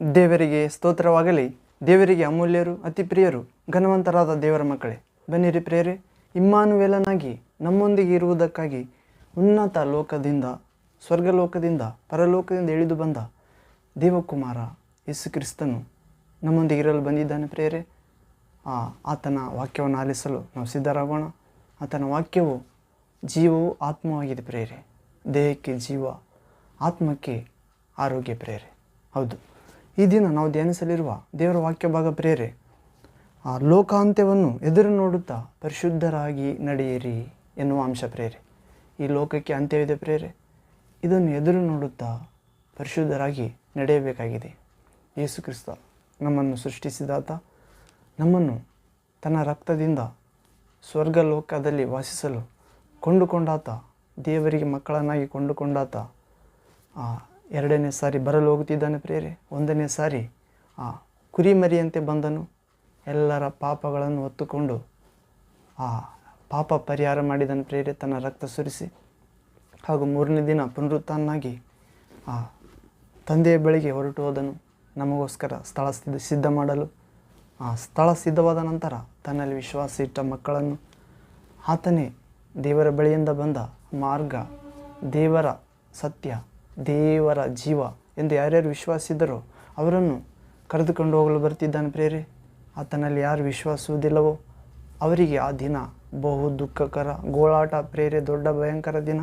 ದೇವರಿಗೆ ಸ್ತೋತ್ರವಾಗಲಿ. ದೇವರಿಗೆ ಅಮೂಲ್ಯರು ಅತಿ ಪ್ರಿಯರು ಘನವಂತರಾದ ದೇವರ ಮಕ್ಕಳೇ. ಬನ್ನಿರಿ ಪ್ರಿಯರೇ, ಇಮ್ಮಾನುವೇಲನಾಗಿ ನಮ್ಮೊಂದಿಗೆ ಇರುವುದಕ್ಕಾಗಿ ಉನ್ನತ ಲೋಕದಿಂದ, ಸ್ವರ್ಗಲೋಕದಿಂದ, ಪರಲೋಕದಿಂದ ಇಳಿದು ಬಂದ ದೇವಕುಮಾರ ಯೇಸು ಕ್ರಿಸ್ತನು ನಮ್ಮೊಂದಿಗೆ ಇರಲು ಬಂದಿದ್ದಾನೆ ಪ್ರಿಯರೇ. ಆ ಆತನ ವಾಕ್ಯವನ್ನು ಆಲಿಸಲು ನಾವು ಸಿದ್ಧರಾಗೋಣ. ಆತನ ವಾಕ್ಯವು ಜೀವವು ಆತ್ಮವಾಗಿದೆ ಪ್ರೇರೆ ದೇಹಕ್ಕೆ ಜೀವ, ಆತ್ಮಕ್ಕೆ ಆರೋಗ್ಯ ಪ್ರೇರೆ ಹೌದು. ಈ ದಿನ ನಾವು ಧ್ಯಾನಿಸಲಿರುವ ದೇವರ ವಾಕ್ಯ ಭಾಗ ಪ್ರೇರೆ ಆ ಲೋಕಾಂತ್ಯವನ್ನು ಎದುರು ನೋಡುತ್ತಾ ಪರಿಶುದ್ಧರಾಗಿ ನಡೆಯಿರಿ ಎನ್ನುವ ಅಂಶ ಪ್ರೇರೆ. ಈ ಲೋಕಕ್ಕೆ ಅಂತ್ಯವಿದೆ ಪ್ರೇರೆ. ಇದನ್ನು ಎದುರು ನೋಡುತ್ತಾ ಪರಿಶುದ್ಧರಾಗಿ ನಡೆಯಬೇಕಾಗಿದೆ. ಯೇಸು ಕ್ರಿಸ್ತ ನಮ್ಮನ್ನು ಸೃಷ್ಟಿಸಿದಾತ ನಮ್ಮನ್ನು ತನ್ನ ರಕ್ತದಿಂದ ಸ್ವರ್ಗ ಲೋಕದಲ್ಲಿ ವಾಸಿಸಲು ಕೊಂಡುಕೊಂಡಾತ ದೇವರಿಗೆ ಮಕ್ಕಳನ್ನಾಗಿ ಕೊಂಡುಕೊಂಡಾತ ಆ, ಎರಡನೇ ಸಾರಿ ಬರಲು ಹೋಗುತ್ತಿದ್ದಾನೆ ಪ್ರೇರೆ ಒಂದನೇ ಸಾರಿ ಆ ಕುರಿಮರಿಯಂತೆ ಬಂದನು. ಎಲ್ಲರ ಪಾಪಗಳನ್ನು ಹೊತ್ತುಕೊಂಡು ಆ ಪಾಪ ಪರಿಹಾರ ಮಾಡಿದನು ಪ್ರೇರೆ ತನ್ನ ರಕ್ತ ಸುರಿಸಿ. ಹಾಗೂ ಮೂರನೇ ದಿನ ಪುನರುತ್ಥಾನಾಗಿ ಆ ತಂದೆಯ ಬಳಿಗೆ ಹೊರಟು ಹೋದನು. ನಮಗೋಸ್ಕರ ಸ್ಥಳ ಸಿದ್ಧ ಸಿದ್ಧ ಮಾಡಲು. ಆ ಸ್ಥಳ ಸಿದ್ಧವಾದ ನಂತರ ತನ್ನಲ್ಲಿ ವಿಶ್ವಾಸ ಇಟ್ಟ ಮಕ್ಕಳನ್ನು ಆತನೇ ದೇವರ ಬಳಿಯಿಂದ ಬಂದ ಮಾರ್ಗ ದೇವರ ಸತ್ಯ ದೇವರ ಜೀವ ಎಂದು ಯಾರ್ಯಾರು ವಿಶ್ವಾಸಿದ್ದರೋ ಅವರನ್ನು ಕರೆದುಕೊಂಡು ಹೋಗಲು ಬರ್ತಿದ್ದಾನೆ ಪ್ರೇರೆ. ಆತನಲ್ಲಿ ಯಾರು ವಿಶ್ವಾಸುವುದಿಲ್ಲವೋ ಅವರಿಗೆ ಆ ದಿನ ಬಹು ದುಃಖಕರ, ಗೋಳಾಟ, ಪ್ರೇರೆ, ದೊಡ್ಡ ಭಯಂಕರ ದಿನ.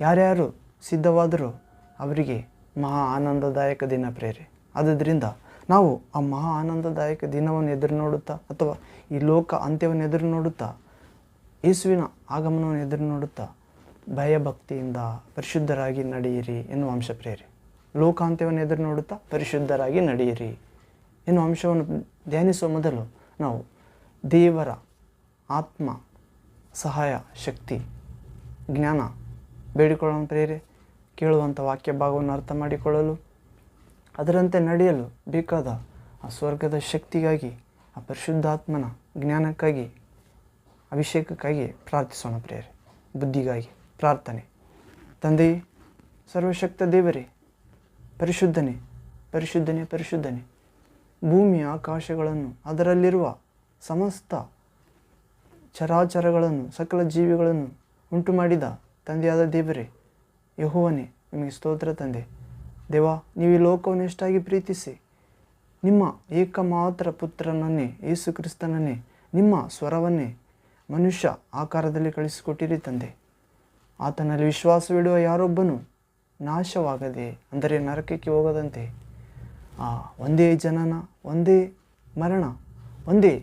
ಯಾರ್ಯಾರು ಸಿದ್ಧವಾದರೂ ಅವರಿಗೆ ಮಹಾ ಆನಂದದಾಯಕ ದಿನ ಪ್ರೇರೆ. ಆದ್ದರಿಂದ ನಾವು ಆ ಮಹಾ ಆನಂದದಾಯಕ ದಿನವನ್ನು ಎದುರು ನೋಡುತ್ತಾ ಅಥವಾ ಈ ಲೋಕ ಅಂತ್ಯವನ್ನು ಎದುರು ನೋಡುತ್ತಾ ಯೇಸುವಿನ ಆಗಮನವನ್ನು ಎದುರು ನೋಡುತ್ತಾ ಭಯಭಕ್ತಿಯಿಂದ ಪರಿಶುದ್ಧರಾಗಿ ನಡೆಯಿರಿ ಎನ್ನುವ ಅಂಶ ಪ್ರೇರಿ. ಲೋಕಾಂತ್ಯವನ್ನು ಎದುರು ನೋಡುತ್ತಾ ಪರಿಶುದ್ಧರಾಗಿ ನಡೆಯಿರಿ ಎನ್ನುವ ಅಂಶವನ್ನು ಧ್ಯಾನಿಸುವ ಮೊದಲು ನಾವು ದೇವರ ಆತ್ಮ ಸಹಾಯ, ಶಕ್ತಿ, ಜ್ಞಾನ ಬೇಡಿಕೊಳ್ಳೋಣ ಪ್ರೇರೆ. ಕೇಳುವಂಥ ವಾಕ್ಯ ಭಾಗವನ್ನು ಅರ್ಥ ಮಾಡಿಕೊಳ್ಳಲು, ಅದರಂತೆ ನಡೆಯಲು ಬೇಕಾದ ಆ ಸ್ವರ್ಗದ ಶಕ್ತಿಗಾಗಿ, ಆ ಪರಿಶುದ್ಧಾತ್ಮನ ಜ್ಞಾನಕ್ಕಾಗಿ, ಅಭಿಷೇಕಕ್ಕಾಗಿ ಪ್ರಾರ್ಥಿಸೋಣ ಪ್ರೇರೆ. ಬುದ್ಧಿಗಾಗಿ. ಪ್ರಾರ್ಥನೆ. ತಂದೆ ಸರ್ವಶಕ್ತ ದೇವರೇ, ಪರಿಶುದ್ಧನೆ ಪರಿಶುದ್ಧನೆ ಪರಿಶುದ್ಧನೆ. ಭೂಮಿಯ ಆಕಾಶಗಳನ್ನು, ಅದರಲ್ಲಿರುವ ಸಮಸ್ತ ಚರಾಚರಗಳನ್ನು, ಸಕಲ ಜೀವಿಗಳನ್ನು ಉಂಟು ಮಾಡಿದ ತಂದೆಯಾದ ದೇವರೇ, ಯಹೋವನೇ, ನಿಮಗೆ ಸ್ತೋತ್ರ ತಂದೆ. ದೇವ, ನೀವು ಈ ಲೋಕವನ್ನು ಎಷ್ಟಾಗಿ ಪ್ರೀತಿಸಿ, ನಿಮ್ಮ ಏಕಮಾತ್ರ ಪುತ್ರನನ್ನೇ, ಯೇಸು ಕ್ರಿಸ್ತನನ್ನೇ, ನಿಮ್ಮ ಸ್ವರವನ್ನೇ ಮನುಷ್ಯ ಆಕಾರದಲ್ಲಿ ಕಳಿಸಿಕೊಟ್ಟಿರಿ ತಂದೆ. ಆತನಲ್ಲಿ ವಿಶ್ವಾಸವಿಡುವ ಯಾರೊಬ್ಬನು ನಾಶವಾಗದೆ, ಅಂದರೆ ನರಕಕ್ಕೆ ಹೋಗದಂತೆ. ಆ, ಒಂದೇ ಜನನ, ಒಂದೇ ಮರಣ, ಒಂದೇ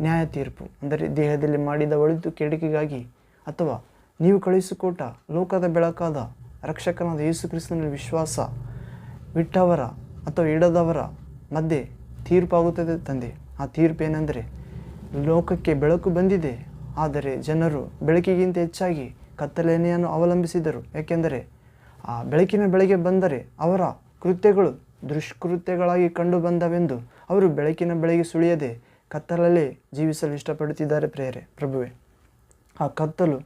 ನ್ಯಾಯ ತೀರ್ಪು, ಅಂದರೆ ದೇಹದಲ್ಲಿ ಮಾಡಿದ ಒಳಿತು ಕೇಡಿಕೆಗಾಗಿ ಅಥವಾ ನೀವು ಕಳುಹಿಸಿಕೊಟ್ಟ ಲೋಕದ ಬೆಳಕಾದ ರಕ್ಷಕನಾದ ಯೇಸು ಕ್ರಿಸ್ತನಲ್ಲಿ ವಿಶ್ವಾಸ ಬಿಟ್ಟವರ ಅಥವಾ ಇಡದವರ ಮಧ್ಯೆ ತೀರ್ಪಾಗುತ್ತದೆ ತಂದೆ. ಆ ತೀರ್ಪು ಏನೆಂದರೆ ಲೋಕಕ್ಕೆ ಬೆಳಕು ಬಂದಿದೆ, ಆದರೆ ಜನರು ಬೆಳಕಿಗಿಂತ ಹೆಚ್ಚಾಗಿ ಕತ್ತಲೆನೆಯನ್ನು ಅವಲಂಬಿಸಿದರು. ಏಕೆಂದರೆ ಆ ಬೆಳಕಿನ ಬೆಳಗ್ಗೆ ಬಂದರೆ ಅವರ ಕೃತ್ಯಗಳು ದುಷ್ಕೃತ್ಯಗಳಾಗಿ ಕಂಡು ಬಂದವೆಂದು ಅವರು ಬೆಳಕಿನ ಬೆಳಗ್ಗೆ ಸುಳಿಯದೆ ಕತ್ತಲಲ್ಲೇ ಜೀವಿಸಲು ಇಷ್ಟಪಡುತ್ತಿದ್ದಾರೆ ಪ್ರೇರೆ ಪ್ರಭುವೆ. ಆ ಕತ್ತಲು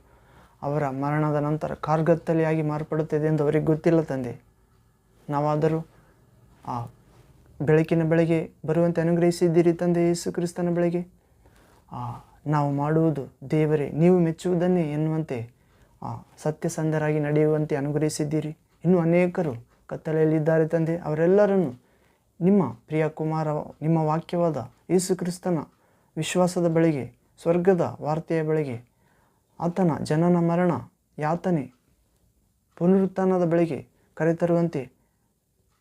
ಅವರ ಮರಣದ ನಂತರ ಕಾರ್ಗತ್ತಲೆಯಾಗಿ ಮಾರ್ಪಡುತ್ತದೆ ಎಂದು ಅವರಿಗೆ ಗೊತ್ತಿಲ್ಲ ತಂದೆ. ನಾವಾದರೂ ಆ ಬೆಳಕಿನ ಬೆಳಗ್ಗೆ ಬರುವಂತೆ ಅನುಗ್ರಹಿಸಿದ್ದೀರಿ ತಂದೆ ಯೇಸು ಕ್ರಿಸ್ತನ ಬೆಳಗ್ಗೆ ಆ ನಾವು ಮಾಡುವುದು ದೇವರೇ, ನೀವು ಮೆಚ್ಚುವುದನ್ನೇ ಎನ್ನುವಂತೆ ಸತ್ಯಸಂಧರಾಗಿ ನಡೆಯುವಂತೆ ಅನುಗ್ರಹಿಸಿದ್ದೀರಿ. ಇನ್ನೂ ಅನೇಕರು ಕತ್ತಲೆಯಲ್ಲಿದ್ದಾರೆ ತಂದೆ, ಅವರೆಲ್ಲರನ್ನು ನಿಮ್ಮ ಪ್ರಿಯ ಕುಮಾರ, ನಿಮ್ಮ ವಾಕ್ಯವಾದ ಯೇಸು ಕ್ರಿಸ್ತನ ವಿಶ್ವಾಸದ ಬೆಳೆಗೆ, ಸ್ವರ್ಗದ ವಾರ್ತೆಯ ಬೆಳೆಗೆ, ಆತನ ಜನನ ಮರಣ, ಯಾತನೆ, ಪುನರುತ್ಥಾನದ ಬೆಳೆಗೆ ಕರೆತರುವಂತೆ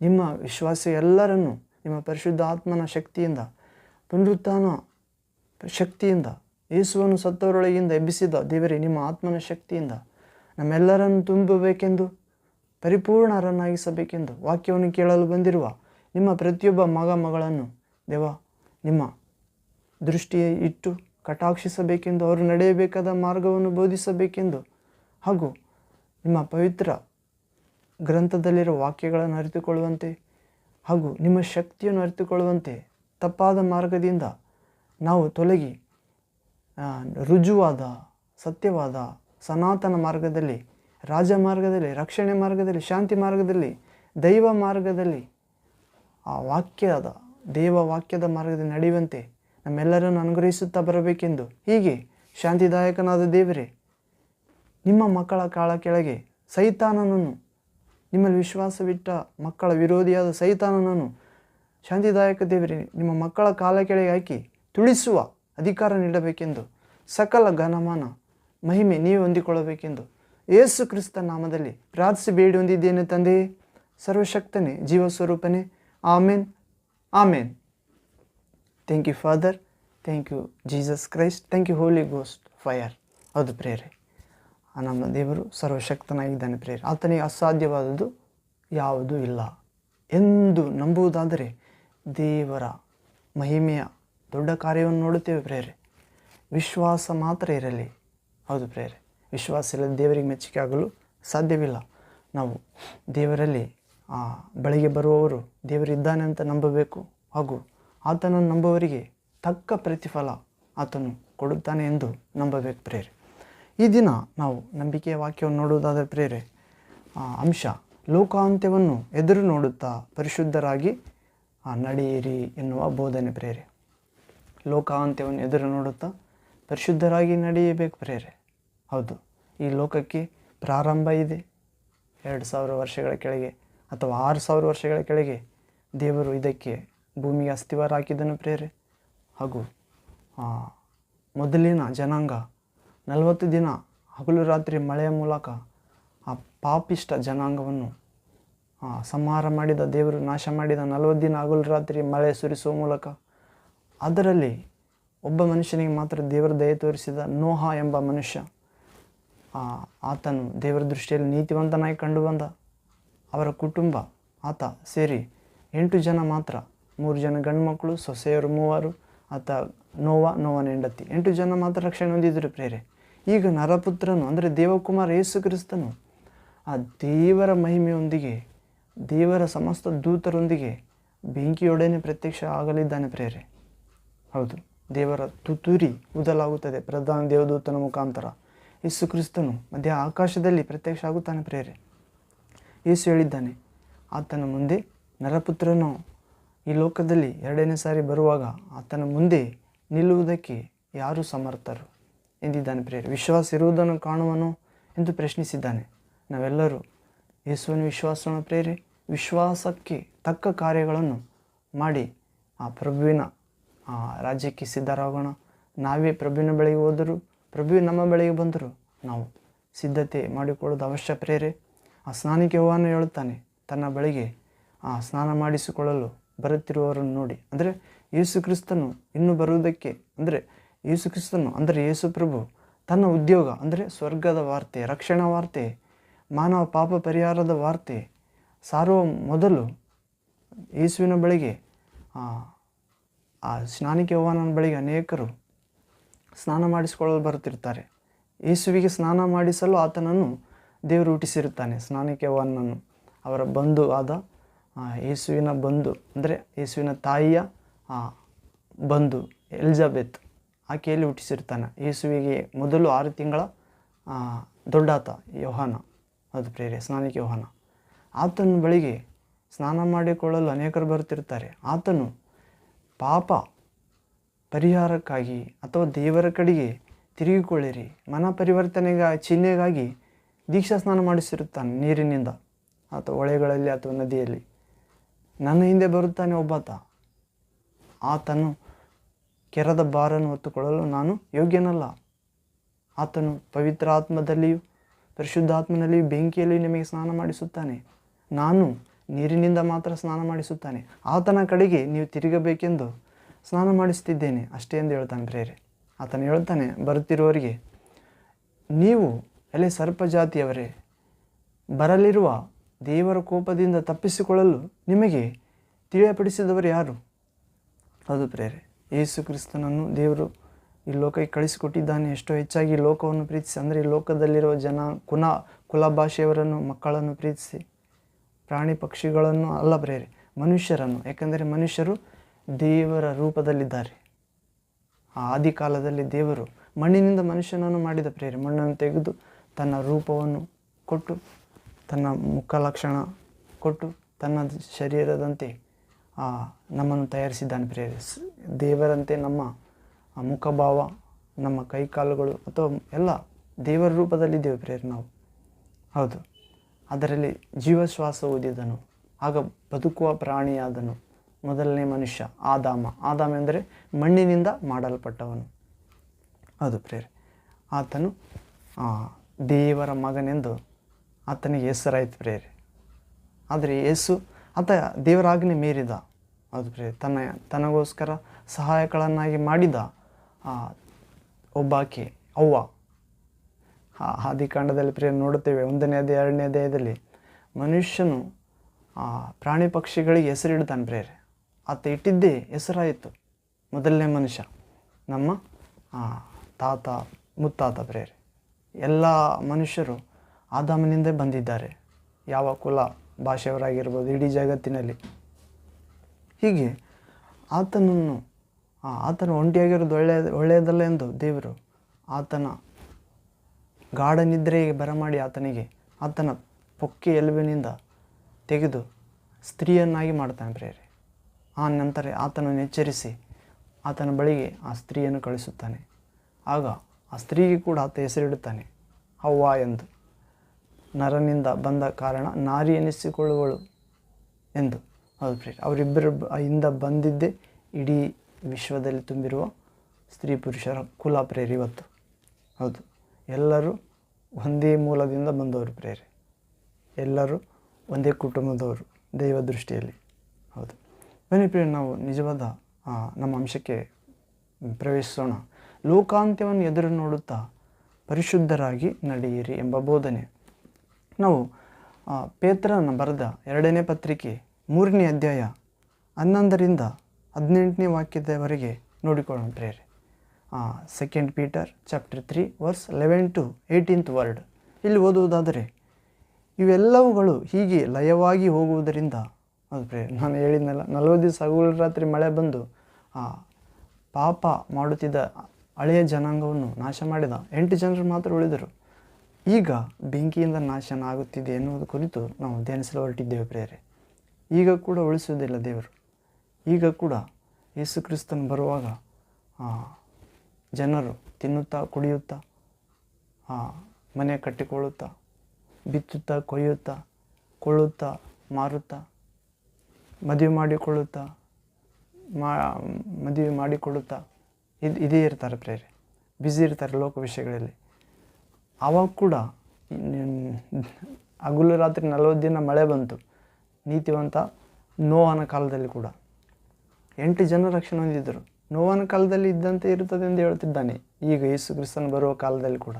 ನಿಮ್ಮ ವಿಶ್ವಾಸ ಎಲ್ಲರನ್ನು ನಿಮ್ಮ ಪರಿಶುದ್ಧ ಆತ್ಮನ ಶಕ್ತಿಯಿಂದ, ಪುನರುತ್ಥಾನ ಶಕ್ತಿಯಿಂದ, ಯೇಸುವನ್ನು ಸತ್ತವರೊಳಗಿಂದ ಎಬ್ಬಿಸಿದ ದೇವರೇ, ನಿಮ್ಮ ಆತ್ಮನ ಶಕ್ತಿಯಿಂದ ನಮ್ಮೆಲ್ಲರನ್ನು ತುಂಬಬೇಕೆಂದು, ಪರಿಪೂರ್ಣರನ್ನಾಗಿಸಬೇಕೆಂದು ವಾಕ್ಯವನ್ನು ಕೇಳಲು ಬಂದಿರುವ ನಿಮ್ಮ ಪ್ರತಿಯೊಬ್ಬ ಮಗ ಮಗಳನ್ನು ದೇವ, ನಿಮ್ಮ ದೃಷ್ಟಿಯ ಇಟ್ಟು ಕಟಾಕ್ಷಿಸಬೇಕೆಂದು ಅವರು ನಡೆಯಬೇಕಾದ ಮಾರ್ಗವನ್ನು ಬೋಧಿಸಬೇಕೆಂದು ಹಾಗೂ ನಿಮ್ಮ ಪವಿತ್ರ ಗ್ರಂಥದಲ್ಲಿರುವ ವಾಕ್ಯಗಳನ್ನು ಅರಿತುಕೊಳ್ಳುವಂತೆ ಹಾಗೂ ನಿಮ್ಮ ಶಕ್ತಿಯನ್ನು ಅರಿತುಕೊಳ್ಳುವಂತೆ ತಪ್ಪಾದ ಮಾರ್ಗದಿಂದ ನಾವು ತೊಲಗಿ ರುಜುವಾದ, ಸತ್ಯವಾದ ಸನಾತನ ಮಾರ್ಗದಲ್ಲಿ, ರಾಜ ಮಾರ್ಗದಲ್ಲಿ, ರಕ್ಷಣೆ ಮಾರ್ಗದಲ್ಲಿ, ಶಾಂತಿ ಮಾರ್ಗದಲ್ಲಿ, ದೈವ ಮಾರ್ಗದಲ್ಲಿ ಆ ವಾಕ್ಯದ, ದೇವ ವಾಕ್ಯದ ಮಾರ್ಗದಲ್ಲಿ ನಡೆಯುವಂತೆ ನಮ್ಮೆಲ್ಲರನ್ನು ಅನುಗ್ರಹಿಸುತ್ತಾ ಬರಬೇಕೆಂದು ಹೀಗೆ ಶಾಂತಿದಾಯಕನಾದ ದೇವರೇ, ನಿಮ್ಮ ಮಕ್ಕಳ ಕಾಳ ಕೆಳಗೆ ಸೈತಾನನನ್ನು, ನಿಮ್ಮಲ್ಲಿ ವಿಶ್ವಾಸವಿಟ್ಟ ಮಕ್ಕಳ ವಿರೋಧಿಯಾದ ಸೈತಾನನನ್ನು ಶಾಂತಿದಾಯಕ ದೇವರೇ, ನಿಮ್ಮ ಮಕ್ಕಳ ಕಾಲ ಕೆಳಗೆ ಹಾಕಿ ತುಳಿಸುವ ಅಧಿಕಾರ ನೀಡಬೇಕೆಂದು ಸಕಲ ಘನಮಾನ ಮಹಿಮೆ ನೀವು ಹೊಂದಿಕೊಳ್ಳಬೇಕೆಂದು ಯೇಸು ಕ್ರಿಸ್ತ ನಾಮದಲ್ಲಿ ಪ್ರಾರ್ಥಿಸಿ ಬೇಡಿ ಹೊಂದಿದ್ದೇನೆ ತಂದೆಯೇ ಸರ್ವಶಕ್ತನೇ, ಜೀವಸ್ವರೂಪನೇ. Amen. Amen. Thank you father thank you Jesus Christ thank you holy ghost fire ಹೌದು ಪ್ರೇರೆ ನಮ್ಮ ದೇವರು ಸರ್ವಶಕ್ತನಾಗಿದ್ದಾನೆ ಪ್ರೇರೆ ಆತನಿಗೆ ಅಸಾಧ್ಯವಾದದ್ದು ಯಾವುದೂ ಇಲ್ಲ ಎಂದು ನಂಬುವುದಾದರೆ ದೇವರ ಮಹಿಮೆಯ ದೊಡ್ಡ ಕಾರ್ಯವನ್ನು ನೋಡುತ್ತೇವೆ ಪ್ರೇರೆ ವಿಶ್ವಾಸ ಮಾತ್ರ ಇರಲಿ. ಹೌದು ಪ್ರೇರೆ ವಿಶ್ವಾಸ ಇಲ್ಲದೆ ದೇವರಿಗೆ ಮೆಚ್ಚುಗೆ ಆಗಲು ಸಾಧ್ಯವಿಲ್ಲ. ನಾವು ದೇವರಲ್ಲಿ, ಆ, ಬಳಿಗೆ ಬರುವವರು ದೇವರಿದ್ದಾನೆ ಅಂತ ನಂಬಬೇಕು ಹಾಗೂ ಆತನನ್ನು ನಂಬುವವರಿಗೆ ತಕ್ಕ ಪ್ರತಿಫಲ ಆತನು ಕೊಡುತ್ತಾನೆ ಎಂದು ನಂಬಬೇಕು ಪ್ರೇರೆ ಈ ದಿನ ನಾವು ನಂಬಿಕೆಯ ವಾಕ್ಯವನ್ನು ನೋಡುವುದಾದರೆ ಪ್ರೇರೆ ಅಂಶ, ಲೋಕಾಂತ್ಯವನ್ನು ಎದುರು ನೋಡುತ್ತಾ ಪರಿಶುದ್ಧರಾಗಿ ನಡೆಯಿರಿ ಎನ್ನುವ ಬೋಧನೆ ಪ್ರೇರೆ ಲೋಕಾಂತ್ಯವನ್ನು ಎದುರು ನೋಡುತ್ತಾ ಪರಿಶುದ್ಧರಾಗಿ ನಡೆಯಬೇಕು ಪ್ರೇರೆ ಹೌದು. ಈ ಲೋಕಕ್ಕೆ ಪ್ರಾರಂಭ ಇದೆ. ಎರಡು ಸಾವಿರ ವರ್ಷಗಳ ಕೆಳಗೆ ಅಥವಾ ಆರು ಸಾವಿರ ವರ್ಷಗಳ ಕೆಳಗೆ ದೇವರು ಇದಕ್ಕೆ ಭೂಮಿಗೆ ಅಸ್ತಿವಾರ ಹಾಕಿದ್ದನ್ನು ಪ್ರೇರೆ. ಹಾಗೂ ಮೊದಲಿನ ಜನಾಂಗ ನಲವತ್ತು ದಿನ ಹಗಲು ರಾತ್ರಿ ಮಳೆಯ ಮೂಲಕ ಆ ಪಾಪಿಷ್ಟ ಜನಾಂಗವನ್ನು ಸಂಹಾರ ಮಾಡಿದ ದೇವರು ನಾಶ ಮಾಡಿದ ನಲವತ್ತು ದಿನ ಹಗಲು ರಾತ್ರಿ ಮಳೆ ಸುರಿಸುವ ಮೂಲಕ ಅದರಲ್ಲಿ ಒಬ್ಬ ಮನುಷ್ಯನಿಗೆ ಮಾತ್ರ ದೇವರ ದಯೆ ತೋರಿಸಿದ ನೋಹ ಎಂಬ ಮನುಷ್ಯ. ಆತನು ದೇವರ ದೃಷ್ಟಿಯಲ್ಲಿ ನೀತಿವಂತನಾಗಿ ಕಂಡುಬಂದ ಅವರ ಕುಟುಂಬ ಆತ ಸೇರಿ ಎಂಟು ಜನ ಮಾತ್ರ. ಮೂರು ಜನ ಗಂಡು ಮಕ್ಕಳು ಸೊಸೆಯರು ಮೂವರು, ಆತ ನೋವ, ನೋವನ ಹೆಂಡತಿ. ಎಂಟು ಜನ ಮಾತ್ರ ರಕ್ಷಣೆ ಹೊಂದಿದ್ರು ಪ್ರೇರೆ ಈಗ ನರಪುತ್ರನು, ಅಂದರೆ ದೇವಕುಮಾರ ಯೇಸು ಕ್ರಿಸ್ತನು, ಆ ದೇವರ ಮಹಿಮೆಯೊಂದಿಗೆ, ದೇವರ ಸಮಸ್ತ ದೂತರೊಂದಿಗೆ ಬೆಂಕಿಯೊಡನೆ ಪ್ರತ್ಯಕ್ಷ ಆಗಲಿದ್ದಾನೆ ಪ್ರೇರೆ ಹೌದು, ದೇವರ ತುತುರಿ ಉದಲಾಗುತ್ತದೆ. ಪ್ರಧಾನ ದೇವದೂತನ ಮುಖಾಂತರ. ಯೇಸು ಕ್ರಿಸ್ತನು ಮಧ್ಯ ಆಕಾಶದಲ್ಲಿ ಪ್ರತ್ಯಕ್ಷ ಆಗುತ್ತಾನೆ ಪ್ರೇರೆ ಯೇಸು ಹೇಳಿದ್ದಾನೆ, ಆತನ ಮುಂದೆ ನರಪುತ್ರನು ಈ ಲೋಕದಲ್ಲಿ ಎರಡನೇ ಸಾರಿ ಬರುವಾಗ ಆತನ ಮುಂದೆ ನಿಲ್ಲುವುದಕ್ಕೆ ಯಾರು ಸಮರ್ಥರು? ಎಂದಿದ್ದಾನೆ ಪ್ರೇರೆ ವಿಶ್ವಾಸ ಇರುವುದನ್ನು ಕಾಣುವನು ಎಂದು ಪ್ರಶ್ನಿಸಿದ್ದಾನೆ. ನಾವೆಲ್ಲರೂ ಯೇಸುವನ್ನು ವಿಶ್ವಾಸವನ್ನು ಪ್ರೇರೆ ವಿಶ್ವಾಸಕ್ಕೆ ತಕ್ಕ ಕಾರ್ಯಗಳನ್ನು ಮಾಡಿ ಆ ಪ್ರಭುವಿನ, ಆ ರಾಜ್ಯಕ್ಕೆ ಸಿದ್ಧರಾಗೋಣ. ನಾವೇ ಪ್ರಭುವಿನ ಬಳಿಗೆ ಹೋದರೂ ಪ್ರಭು ನಮ್ಮ ಬಳಿಗೆ ಬಂದರು. ನಾವು ಸಿದ್ಧತೆ ಮಾಡಿಕೊಳ್ಳೋದು ಅವಶ್ಯ ಪ್ರೇರೆ ಆ ಸ್ನಾನಕ್ಕೆ ಹೋಗನು ಹೇಳುತ್ತಾನೆ ತನ್ನ ಬಳಿಗೆ ಆ ಸ್ನಾನ ಮಾಡಿಸಿಕೊಳ್ಳಲು ಬರುತ್ತಿರುವವರನ್ನು ನೋಡಿ. ಅಂದರೆ ಯೇಸು ಕ್ರಿಸ್ತನು ಇನ್ನು ಬರುವುದಕ್ಕೆ ಅಂದರೆ ಯೇಸು ಕ್ರಿಸ್ತನು ಅಂದರೆ ಯೇಸು ಪ್ರಭು ತನ್ನ ಉದ್ಯೋಗ ಅಂದರೆ ಸ್ವರ್ಗದ ವಾರ್ತೆ ರಕ್ಷಣಾ ವಾರ್ತೆ ಮಾನವ ಪಾಪ ಪರಿಹಾರದ ವಾರ್ತೆ ಸಾರುವ ಮೊದಲು ಯೇಸುವಿನ ಬಳಿಗೆ ಆ, ಸ್ನಾನಿಕ ಹೋಗನ ಬಳಿಗೆ ಅನೇಕರು ಸ್ನಾನ ಮಾಡಿಸಿಕೊಳ್ಳಲು ಬರುತ್ತಿರ್ತಾರೆ ಯೇಸುವಿಗೆ ಸ್ನಾನ ಮಾಡಿಸಲು ಆತನನ್ನು ದೇವರು ಹುಟ್ಟಿಸಿರುತ್ತಾನೆ. ಸ್ನಾನಕ್ಕೆ ಅವನನ್ನು ಅವರ ಬಂಧು ಆದ ಯೇಸುವಿನ ಬಂಧು, ಅಂದರೆ ಯೇಸುವಿನ ತಾಯಿಯ ಬಂಧು ಎಲಿಜಬೆತ್ ಆಕೆಯಲ್ಲಿ ಹುಟ್ಟಿಸಿರ್ತಾನೆ ಯೇಸುವಿಗೆ ಮೊದಲು ಆರು ತಿಂಗಳ ದೊಡ್ಡಾತ ಯೋಹಾನ, ಅದು ಪ್ರೇರೆ, ಸ್ನಾನಕ್ಕೆ ಯೋಹಾನ. ಆತನ ಬಳಿಗೆ ಸ್ನಾನ ಮಾಡಿಕೊಳ್ಳಲು ಅನೇಕರು ಬರುತ್ತಿರ್ತಾರೆ ಆತನು ಪಾಪ ಪರಿಹಾರಕ್ಕಾಗಿ ಅಥವಾ ದೇವರ ಕಡೆಗೆ ತಿರುಗಿಕೊಳ್ಳಿರಿ. ಮನ ಪರಿವರ್ತನೆಗ ಚಿಹ್ನೆಗಾಗಿ ದೀಕ್ಷಾ ಸ್ನಾನ ಮಾಡಿಸಿರುತ್ತಾನೆ ನೀರಿನಿಂದ ಅಥವಾ ಹೊಳೆಗಳಲ್ಲಿ ಅಥವಾ ನದಿಯಲ್ಲಿ. ನನ್ನ ಹಿಂದೆ ಬರುತ್ತಾನೆ ಒಬ್ಬಾತ. ಆತನು ಕೆರದ ಬಾರನ್ನು ಹೊತ್ತುಕೊಳ್ಳಲು ನಾನು ಯೋಗ್ಯನಲ್ಲ. ಆತನು ಪವಿತ್ರ ಆತ್ಮದಲ್ಲಿಯೂ ಪರಿಶುದ್ಧ ಆತ್ಮನಲ್ಲಿಯೂ ಬೆಂಕಿಯಲ್ಲಿಯೂ ನಿಮಗೆ ಸ್ನಾನ ಮಾಡಿಸುತ್ತಾನೆ. ನಾನು ನೀರಿನಿಂದ ಮಾತ್ರ ಸ್ನಾನ ಮಾಡಿಸುತ್ತಾನೆ. ಆತನ ಕಡೆಗೆ ನೀವು ತಿರುಗಬೇಕೆಂದು ಸ್ನಾನ ಮಾಡಿಸ್ತಿದ್ದೇನೆ, ಅಷ್ಟೇ ಎಂದು ಹೇಳ್ತಾನೆ ಪ್ರೇರೆ. ಆತನು ಹೇಳ್ತಾನೆ, ಬರುತ್ತಿರುವವರಿಗೆ, ನೀವು ಎಲೆ ಸರ್ಪ ಜಾತಿಯವರೇ ಬರಲಿರುವ ದೇವರ ಕೋಪದಿಂದ ತಪ್ಪಿಸಿಕೊಳ್ಳಲು ನಿಮಗೆ ತಿಳಿಯಪಡಿಸಿದವರು ಯಾರು? ಅದು ಪ್ರೇರೆ, ಯೇಸು ಕ್ರಿಸ್ತನನ್ನು ದೇವರು ಈ ಲೋಕಕ್ಕೆ ಕಳಿಸಿಕೊಟ್ಟಿದ್ದಾನೆ. ಎಷ್ಟೋ ಹೆಚ್ಚಾಗಿ ಲೋಕವನ್ನು ಪ್ರೀತಿಸಿ, ಅಂದರೆ ಲೋಕದಲ್ಲಿರುವ ಜನ ಕುನ ಕುಲ ಭಾಷೆಯವರನ್ನು ಮಕ್ಕಳನ್ನು ಪ್ರೀತಿಸಿ, ಪ್ರಾಣಿ ಪಕ್ಷಿಗಳನ್ನು ಅಲ್ಲ ಪ್ರೇರೆ, ಮನುಷ್ಯರನ್ನು. ಯಾಕೆಂದರೆ ಮನುಷ್ಯರು ದೇವರ ರೂಪದಲ್ಲಿದ್ದಾರೆ. ಆ ಆದಿಕಾಲದಲ್ಲಿ ದೇವರು ಮಣ್ಣಿನಿಂದ ಮನುಷ್ಯನನ್ನು ಮಾಡಿದ ಪ್ರೇರೆ. ಮಣ್ಣನ್ನು ತೆಗೆದು ತನ್ನ ರೂಪವನ್ನು ಕೊಟ್ಟು, ತನ್ನ ಮುಖ ಲಕ್ಷಣ ಕೊಟ್ಟು, ತನ್ನ ಶರೀರದಂತೆ ನಮ್ಮನ್ನು ತಯಾರಿಸಿದ್ದಾನೆ ಪ್ರೇರೆ. ದೇವರಂತೆ ನಮ್ಮ ಮುಖಭಾವ, ನಮ್ಮ ಕೈಕಾಲುಗಳು ಅಥವಾ ಎಲ್ಲ ದೇವರ ರೂಪದಲ್ಲಿದ್ದೇವೆ ಪ್ರೇರೆ ನಾವು. ಹೌದು. ಅದರಲ್ಲಿ ಜೀವಶ್ವಾಸ ಓದಿದನು ಆಗ ಬದುಕುವ ಪ್ರಾಣಿಯಾದನು. ಮೊದಲನೇ ಮನುಷ್ಯ ಆದಾಮ. ಆದಾಮ ಎಂದರೆ ಮಣ್ಣಿನಿಂದ ಮಾಡಲ್ಪಟ್ಟವನು. ಅದು ಪ್ರೇರೆ ಆತನು ದೇವರ ಮಗನೆಂದು ಆತನಿಗೆ ಹೆಸರಾಯಿತು ಪ್ರೇರೆ ಆದರೆ ಯೇಸು ಆತ ದೇವರ ಆಜ್ಞೆ ಮೀರಿದ. ಅದು ಪ್ರೇರೆ ತನ್ನ, ತನಗೋಸ್ಕರ ಸಹಾಯಗಳನ್ನಾಗಿ ಮಾಡಿದ ಒಬ್ಬಾಕೆ ಅವ್ವ. ಹಾದಿಕಾಂಡದಲ್ಲಿ ಪ್ರಿಯ ನೋಡುತ್ತೇವೆ, ಒಂದನೇ ಅಧ್ಯಾಯ, ಎರಡನೇ ಅಧ್ಯಾಯದಲ್ಲಿ ಮನುಷ್ಯನು ಪ್ರಾಣಿ ಪಕ್ಷಿಗಳಿಗೆ ಹೆಸರಿಡ್ತಾನೆ ಪ್ರೇರೆ ಆತ ಇಟ್ಟಿದ್ದೇ ಹೆಸರಾಯಿತು. ಮೊದಲನೇ ಮನುಷ್ಯ. ನಮ್ಮ ತಾತ, ಮುತ್ತಾತ ಪ್ರೇರೆ ಎಲ್ಲ ಮನುಷ್ಯರು ಆದಾಮನಿಂದ ಬಂದಿದ್ದಾರೆ. ಯಾವ ಕುಲ, ಭಾಷೆಯವರಾಗಿರ್ಬೋದು, ಇಡೀ ಜಗತ್ತಿನಲ್ಲಿ. ಹೀಗೆ ಆತನನ್ನು ಆತನ ಒಂಟಿಯಾಗಿರೋದು ಒಳ್ಳೆಯ ಒಳ್ಳೆಯದಲ್ಲ ಎಂದು ದೇವರು ಆತನ ಗಾಢ ನಿದ್ರೆಗೆ ಬರಮಾಡಿ ಆತನಿಗೆ ಆತನ ಪೊಕ್ಕೆ ಎಲುಬಿನಿಂದ ತೆಗೆದು ಸ್ತ್ರೀಯನ್ನಾಗಿ ಮಾಡ್ತಾನೆ ಪ್ರೇರೆ ಆ ನಂತರ ಆತನನ್ನು ಎಚ್ಚರಿಸಿ ಆತನ ಬಳಿಗೆ ಆ ಸ್ತ್ರೀಯನ್ನು ಕಳಿಸುತ್ತಾನೆ ಆಗ ಆ ಸ್ತ್ರೀಗೆ ಕೂಡ ಆತ ಹೆಸರಿಡುತ್ತಾನೆ. ಅವ್ವ ಎಂದು. ನರನಿಂದ ಬಂದ ಕಾರಣ ನಾರಿ ಎನಿಸಿಕೊಳ್ಳುವಳು ಎಂದು. ಹೌದು ಫ್ರೆಂಡ್ ಅವರಿಬ್ಬರು ಇಂದ ಬಂದಿದ್ದೇ ಇಡೀ ವಿಶ್ವದಲ್ಲಿ ತುಂಬಿರುವ ಸ್ತ್ರೀ ಪುರುಷರ ಕುಲ ಪ್ರೇರಿ ಇವತ್ತು. ಹೌದು. ಎಲ್ಲರೂ ಒಂದೇ ಮೂಲದಿಂದ ಬಂದವರು ಪ್ರೇರೆ. ಎಲ್ಲರೂ ಒಂದೇ ಕುಟುಂಬದವರು, ದೈವ ದೃಷ್ಟಿಯಲ್ಲಿ. ಹೌದು. ಬನ್ನಿ ಪ್ರಿಯ ನಾವು ನಿಜವಾದ ನಮ್ಮ ಅಂಶಕ್ಕೆ ಪ್ರವೇಶಿಸೋಣ. ಲೋಕಾಂತ್ಯವನ್ನು ಎದುರು ನೋಡುತ್ತಾ ಪರಿಶುದ್ಧರಾಗಿ ನಡೆಯಿರಿ ಎಂಬ ಬೋಧನೆ. ನಾವು ಪೇತ್ರನ ಬರೆದ ಎರಡನೇ ಪತ್ರಿಕೆ, ಮೂರನೇ ಅಧ್ಯಾಯ, ಹನ್ನೊಂದರಿಂದ ಹದಿನೆಂಟನೇ ವಾಕ್ಯದವರೆಗೆ ನೋಡಿಕೊಳ್ಳೋಣ ಪ್ರೇರೆ. Second Peter chapter three verse eleven to eighteenth word ಇಲ್ಲಿ ಓದುವುದಾದರೆ, ಇವೆಲ್ಲವುಗಳು ಹೀಗೆ ಲಯವಾಗಿ ಹೋಗುವುದರಿಂದ ಅದು ಪ್ರೇ ನಾನು ಹೇಳಿದ್ನಲ್ಲ ನಲವತ್ತು ದಿವಸ ಹಗಲು ರಾತ್ರಿ ಮಳೆ ಬಂದು ಆ ಪಾಪ ಮಾಡುತ್ತಿದ್ದ ಹಳೆಯ ಜನಾಂಗವನ್ನು ನಾಶ ಮಾಡಿದ ಎಂಟು ಜನರು ಮಾತ್ರ ಉಳಿದರು. ಈಗ ಬೆಂಕಿಯಿಂದ ನಾಶನ ಆಗುತ್ತಿದೆ ಎನ್ನುವುದು ಕುರಿತು ನಾವು ಧ್ಯಾನಿಸಲು ಹೊರಟಿದ್ದೇವೆ ಪ್ರೇರೆ ಈಗ ಕೂಡ ಉಳಿಸುವುದಿಲ್ಲ ದೇವರು. ಈಗ ಕೂಡ ಯೇಸು ಕ್ರಿಸ್ತನು ಬರುವಾಗ ಜನರು ತಿನ್ನುತ್ತಾ ಕುಡಿಯುತ್ತಾ ಆ, ಮನೆ ಕಟ್ಟಿಕೊಳ್ಳುತ್ತಾ ಬಿತ್ತುತ್ತಾ ಕೊಯ್ಯುತ್ತಾ ಕೊಳ್ಳುತ್ತಾ ಮಾರುತ್ತಾ ಮದುವೆ ಮಾಡಿಕೊಳ್ಳುತ್ತಾ, ಮಾ, ಮದುವೆ ಮಾಡಿಕೊಳ್ಳುತ್ತಾ, ಇದು, ಇದೇ ಇರ್ತಾರೆ ಪ್ರೇರೆ. ಬ್ಯುಸಿ ಇರ್ತಾರೆ ಲೋಕ ವಿಷಯಗಳಲ್ಲಿ. ಆವಾಗ ಕೂಡ ಹಗುಲು ರಾತ್ರಿ ನಲವತ್ತು ದಿನ ಮಳೆ ಬಂತು. ನೀತಿವಂತ ನೋವನ ಕಾಲದಲ್ಲಿ ಕೂಡ. ಎಂಟು ಜನ ರಕ್ಷಣೆ ಹೊಂದಿದ್ದರು. ನೋವನ ಕಾಲದಲ್ಲಿ ಇದ್ದಂತೆ ಇರುತ್ತದೆ ಎಂದು ಹೇಳ್ತಿದ್ದಾನೆ. ಈಗ ಯೇಸು ಕ್ರಿಸ್ತನ್ ಬರುವ ಕಾಲದಲ್ಲಿ ಕೂಡ.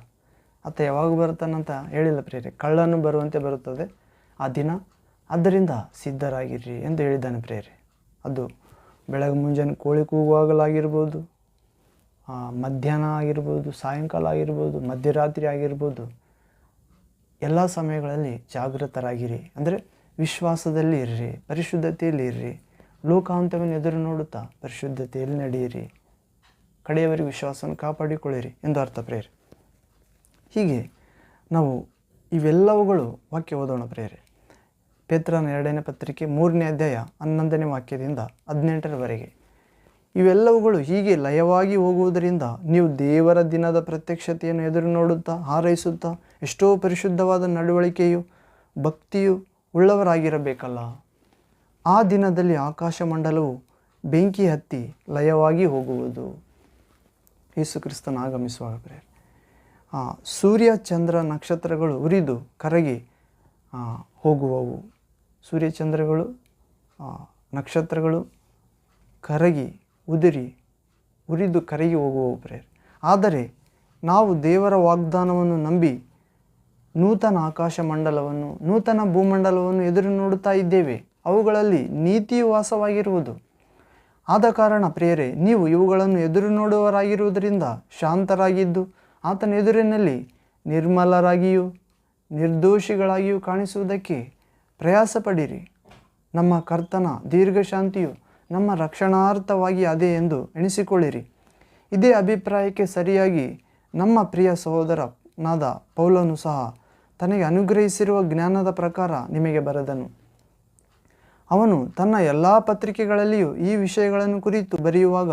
ಆತ ಯಾವಾಗ ಬರ್ತಾನಂತ ಹೇಳಿಲ್ಲ ಪ್ರೇರೆ. ಕಳ್ಳನು ಬರುವಂತೆ ಬರುತ್ತದೆ. ಆ ದಿನ ಆದ್ದರಿಂದ ಸಿದ್ಧರಾಗಿರ್ರಿ ಎಂದು ಹೇಳಿದ್ದಾನೆ ಪ್ರೇರೆ. ಅದು ಬೆಳಗ್ಗೆ ಮುಂಜಾನೆ ಕೋಳಿ ಕೂಗುವಾಗಲಾಗಿರ್ಬೋದು ಮಧ್ಯಾಹ್ನ ಆಗಿರ್ಬೋದು, ಸಾಯಂಕಾಲ ಆಗಿರ್ಬೋದು, ಮಧ್ಯರಾತ್ರಿ ಆಗಿರ್ಬೋದು, ಎಲ್ಲ ಸಮಯಗಳಲ್ಲಿ ಜಾಗೃತರಾಗಿರಿ. ಅಂದರೆ ವಿಶ್ವಾಸದಲ್ಲಿ ಇರ್ರಿ, ಪರಿಶುದ್ಧತೆಯಲ್ಲಿ ಇರ್ರಿ ಲೋಕಾಂತವನ್ನು ಎದುರು ನೋಡುತ್ತಾ ಪರಿಶುದ್ಧತೆಯಲ್ಲಿ ನಡೆಯಿರಿ, ಕಡೆಯವರಿಗೆ ವಿಶ್ವಾಸವನ್ನು ಕಾಪಾಡಿಕೊಳ್ಳಿರಿ ಎಂದು ಅರ್ಥ ಪ್ರೇರೆ. ಹೀಗೆ ನಾವು ಇವೆಲ್ಲವುಗಳು ವಾಕ್ಯ ಓದೋಣ ಪ್ರೇರೆ. ಪೇತ್ರನ ಎರಡನೇ ಪತ್ರಿಕೆ ಮೂರನೇ ಅಧ್ಯಾಯ ಹನ್ನೊಂದನೇ ವಾಕ್ಯದಿಂದ ಹದಿನೆಂಟರವರೆಗೆ. ಇವೆಲ್ಲವುಗಳು ಹೀಗೆ ಲಯವಾಗಿ ಹೋಗುವುದರಿಂದ ನೀವು ದೇವರ ದಿನದ ಪ್ರತ್ಯಕ್ಷತೆಯನ್ನು ಎದುರು ನೋಡುತ್ತಾ ಹಾರೈಸುತ್ತಾ ಎಷ್ಟೋ ಪರಿಶುದ್ಧವಾದ ನಡವಳಿಕೆಯು, ಭಕ್ತಿಯು ಉಳ್ಳವರಾಗಿರಬೇಕಲ್ಲ. ಆ ದಿನದಲ್ಲಿ ಆಕಾಶಮಂಡಲವು ಬೆಂಕಿ ಹತ್ತಿ ಲಯವಾಗಿ ಹೋಗುವುದು. ಯೇಸು ಕ್ರಿಸ್ತನ ಆಗಮಿಸುವಾಗ ಪ್ರೇರೆ ಸೂರ್ಯ, ಚಂದ್ರ, ನಕ್ಷತ್ರಗಳು ಉರಿದು ಕರಗಿ ಹೋಗುವವು. ಸೂರ್ಯ ಚಂದ್ರಗಳು ಆ, ನಕ್ಷತ್ರಗಳು ಕರಗಿ ಉದುರಿ ಉರಿದು ಕರಗಿ ಹೋಗುವ ಪ್ರೇರ್ ಆದರೆ ನಾವು ದೇವರ ವಾಗ್ದಾನವನ್ನು ನಂಬಿ ನೂತನ ಆಕಾಶ ಮಂಡಲವನ್ನು ನೂತನ ಭೂಮಂಡಲವನ್ನು ಎದುರು ನೋಡುತ್ತಾ ಇದ್ದೇವೆ. ಅವುಗಳಲ್ಲಿ ನೀತಿಯು ವಾಸವಾಗಿರುವುದು. ಆದ ಕಾರಣ ಪ್ರೇರೇ ನೀವು ಇವುಗಳನ್ನು ಎದುರು ನೋಡುವರಾಗಿರುವುದರಿಂದ ಶಾಂತರಾಗಿದ್ದು ಆತನ ಎದುರಿನಲ್ಲಿ ನಿರ್ಮಲರಾಗಿಯೂ ನಿರ್ದೋಷಿಗಳಾಗಿಯೂ ಕಾಣಿಸುವುದಕ್ಕೆ ಪ್ರಯಾಸ ಪಡಿರಿ ನಮ್ಮ ಕರ್ತನ ದೀರ್ಘಶಾಂತಿಯು ನಮ್ಮ ರಕ್ಷಣಾರ್ಥವಾಗಿ ಅದೇ ಎಂದು ಎಣಿಸಿಕೊಳ್ಳಿರಿ. ಇದೇ ಅಭಿಪ್ರಾಯಕ್ಕೆ ಸರಿಯಾಗಿ ನಮ್ಮ ಪ್ರಿಯ ಸಹೋದರನಾದ ಪೌಲನು ಸಹ ತನಗೆ ಅನುಗ್ರಹಿಸಿರುವ ಜ್ಞಾನದ ಪ್ರಕಾರ ನಿಮಗೆ ಬರೆದನು. ಅವನು ತನ್ನ ಎಲ್ಲ ಪತ್ರಿಕೆಗಳಲ್ಲಿಯೂ ಈ ವಿಷಯಗಳನ್ನು ಕುರಿತು ಬರೆಯುವಾಗ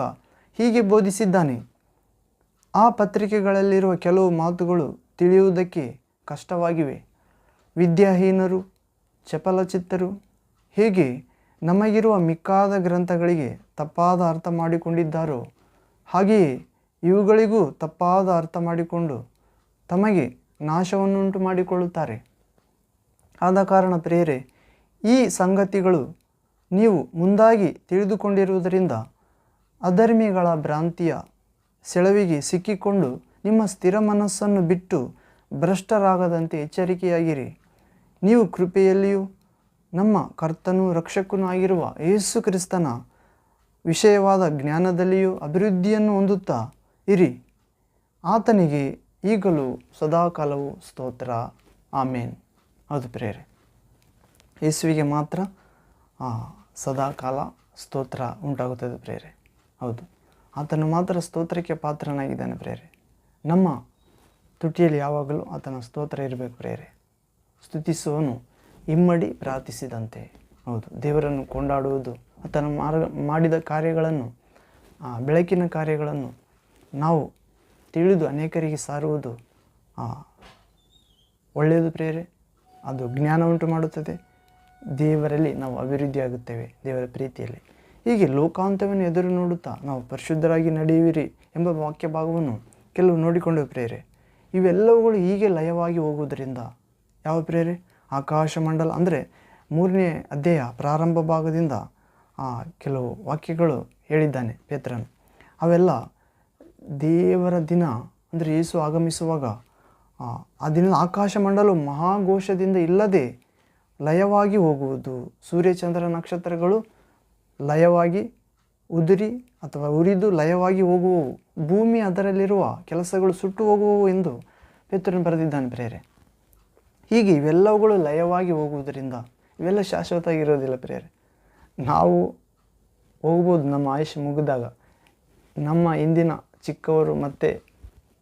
ಹೀಗೆ ಬೋಧಿಸಿದ್ದಾನೆ. ಆ ಪತ್ರಿಕೆಗಳಲ್ಲಿರುವ ಕೆಲವು ಮಾತುಗಳು ತಿಳಿಯುವುದಕ್ಕೆ ಕಷ್ಟವಾಗಿವೆ. ವಿದ್ಯಾಹೀನರು ಚಪಲಚಿತ್ತರು? ಹೇಗೆ ನಮಗಿರುವ ಮಿಕ್ಕಾದ ಗ್ರಂಥಗಳಿಗೆ ತಪ್ಪಾದ ಅರ್ಥ ಮಾಡಿಕೊಂಡಿದ್ದಾರೋ? ಹಾಗೆಯೇ ಇವುಗಳಿಗೂ ತಪ್ಪಾದ ಅರ್ಥ ಮಾಡಿಕೊಂಡು ತಮಗೆ ನಾಶವನ್ನುಂಟು ಮಾಡಿಕೊಳ್ಳುತ್ತಾರೆ. ಆದ ಕಾರಣ ಪ್ರೇರೆ ಈ ಸಂಗತಿಗಳು ನೀವು ಮುಂದಾಗಿ ತಿಳಿದುಕೊಂಡಿರುವುದರಿಂದ ಅಧರ್ಮಿಗಳ ಭ್ರಾಂತಿಯ ಸೆಳವಿಗೆ ಸಿಕ್ಕಿಕೊಂಡು ನಿಮ್ಮ ಸ್ಥಿರ ಮನಸ್ಸನ್ನು ಬಿಟ್ಟು ಭ್ರಷ್ಟರಾಗದಂತೆ ಎಚ್ಚರಿಕೆಯಾಗಿರಿ. ನೀವು ಕೃಪೆಯಲ್ಲಿಯೂ ನಮ್ಮ ಕರ್ತನೂ ರಕ್ಷಕನೂ ಆಗಿರುವ ಯೇಸು ಕ್ರಿಸ್ತನ ವಿಷಯವಾದ ಜ್ಞಾನದಲ್ಲಿಯೂ ಅಭಿವೃದ್ಧಿಯನ್ನು ಹೊಂದುತ್ತಾ ಇರಿ. ಆತನಿಗೆ ಈಗಲೂ ಸದಾಕಾಲವು ಸ್ತೋತ್ರ. ಆಮೇನ್. ಅದು ಪ್ರೇರೆ ಯೇಸುವಿಗೆ ಮಾತ್ರ ಸದಾಕಾಲ ಸ್ತೋತ್ರ ಉಂಟಾಗುತ್ತದೆ ಪ್ರೇರೆ ಹೌದು, ಆತನು ಮಾತ್ರ ಸ್ತೋತ್ರಕ್ಕೆ ಪಾತ್ರನಾಗಿದ್ದಾನೆ ಪ್ರೇರೆ ನಮ್ಮ ತುಟಿಯಲ್ಲಿ ಯಾವಾಗಲೂ ಆತನ ಸ್ತೋತ್ರ ಇರಬೇಕು ಪ್ರೇರೆ ಸ್ತುತಿಸುವನು ಇಮ್ಮಡಿ ಪ್ರಾರ್ಥಿಸಿದಂತೆ. ಹೌದು. ದೇವರನ್ನು ಕೊಂಡಾಡುವುದು ಆತನ ಮಾರ್ಗ ಮಾಡಿದ ಕಾರ್ಯಗಳನ್ನು ಆ, ಬೆಳಕಿನ ಕಾರ್ಯಗಳನ್ನು ನಾವು ತಿಳಿದು ಅನೇಕರಿಗೆ ಸಾರುವುದು ಒಳ್ಳೆಯದು ಪ್ರೇರೆ ಅದು ಜ್ಞಾನ ಉಂಟು ಮಾಡುತ್ತದೆ. ದೇವರಲ್ಲಿ ನಾವು ಅಭಿವೃದ್ಧಿಯಾಗುತ್ತೇವೆ ದೇವರ ಪ್ರೀತಿಯಲ್ಲಿ. ಹೀಗೆ ಲೋಕಾಂತವನ್ನು ಎದುರು ನೋಡುತ್ತಾ ನಾವು ಪರಿಶುದ್ಧರಾಗಿ ನಡೆಯುವಿರಿ ಎಂಬ ವಾಕ್ಯ ಭಾಗವನ್ನು ಕೆಲವು ನೋಡಿಕೊಂಡು ಪ್ರೇರೆ ಇವೆಲ್ಲವುಗಳು ಹೀಗೆ ಲಯವಾಗಿ ಹೋಗುವುದರಿಂದ ಯಾವ ಪ್ರೇರೆ? ಆಕಾಶ ಮಂಡಲ ಅಂದರೆ ಮೂರನೇ ಅಧ್ಯಾಯ ಪ್ರಾರಂಭ ಭಾಗದಿಂದ ಕೆಲವು ವಾಕ್ಯಗಳು ಹೇಳಿದ್ದಾನೆ ಪೇತ್ರನು. ಅವೆಲ್ಲ ದೇವರ ದಿನ ಅಂದರೆ ಯೇಸು ಆಗಮಿಸುವಾಗ ಆ, ದಿನ ಆಕಾಶ ಮಂಡಲವು ಮಹಾಘೋಷದಿಂದ ಇಲ್ಲದೆ ಲಯವಾಗಿ ಹೋಗುವುದು. ಸೂರ್ಯಚಂದ್ರ ನಕ್ಷತ್ರಗಳು ಲಯವಾಗಿ ಉದುರಿ ಅಥವಾ ಉರಿದು ಲಯವಾಗಿ ಹೋಗುವವು. ಭೂಮಿ ಅದರಲ್ಲಿರುವ ಕೆಲಸಗಳು ಸುಟ್ಟು ಹೋಗುವವು ಎಂದು ಪೇತ್ರನು ಬರೆದಿದ್ದಾನೆ ಪ್ರೇರೆ. ಹೀಗೆ ಇವೆಲ್ಲವುಗಳು ಲಯವಾಗಿ ಹೋಗುವುದರಿಂದ ಇವೆಲ್ಲ ಶಾಶ್ವತ ಆಗಿರೋದಿಲ್ಲ ಪ್ರೇರೆ ನಾವು ಹೋಗ್ಬೋದು, ನಮ್ಮ ಆಯುಷ್ಯ ಮುಗಿದಾಗ. ನಮ್ಮ ಇಂದಿನ ಚಿಕ್ಕವರು ಮತ್ತೆ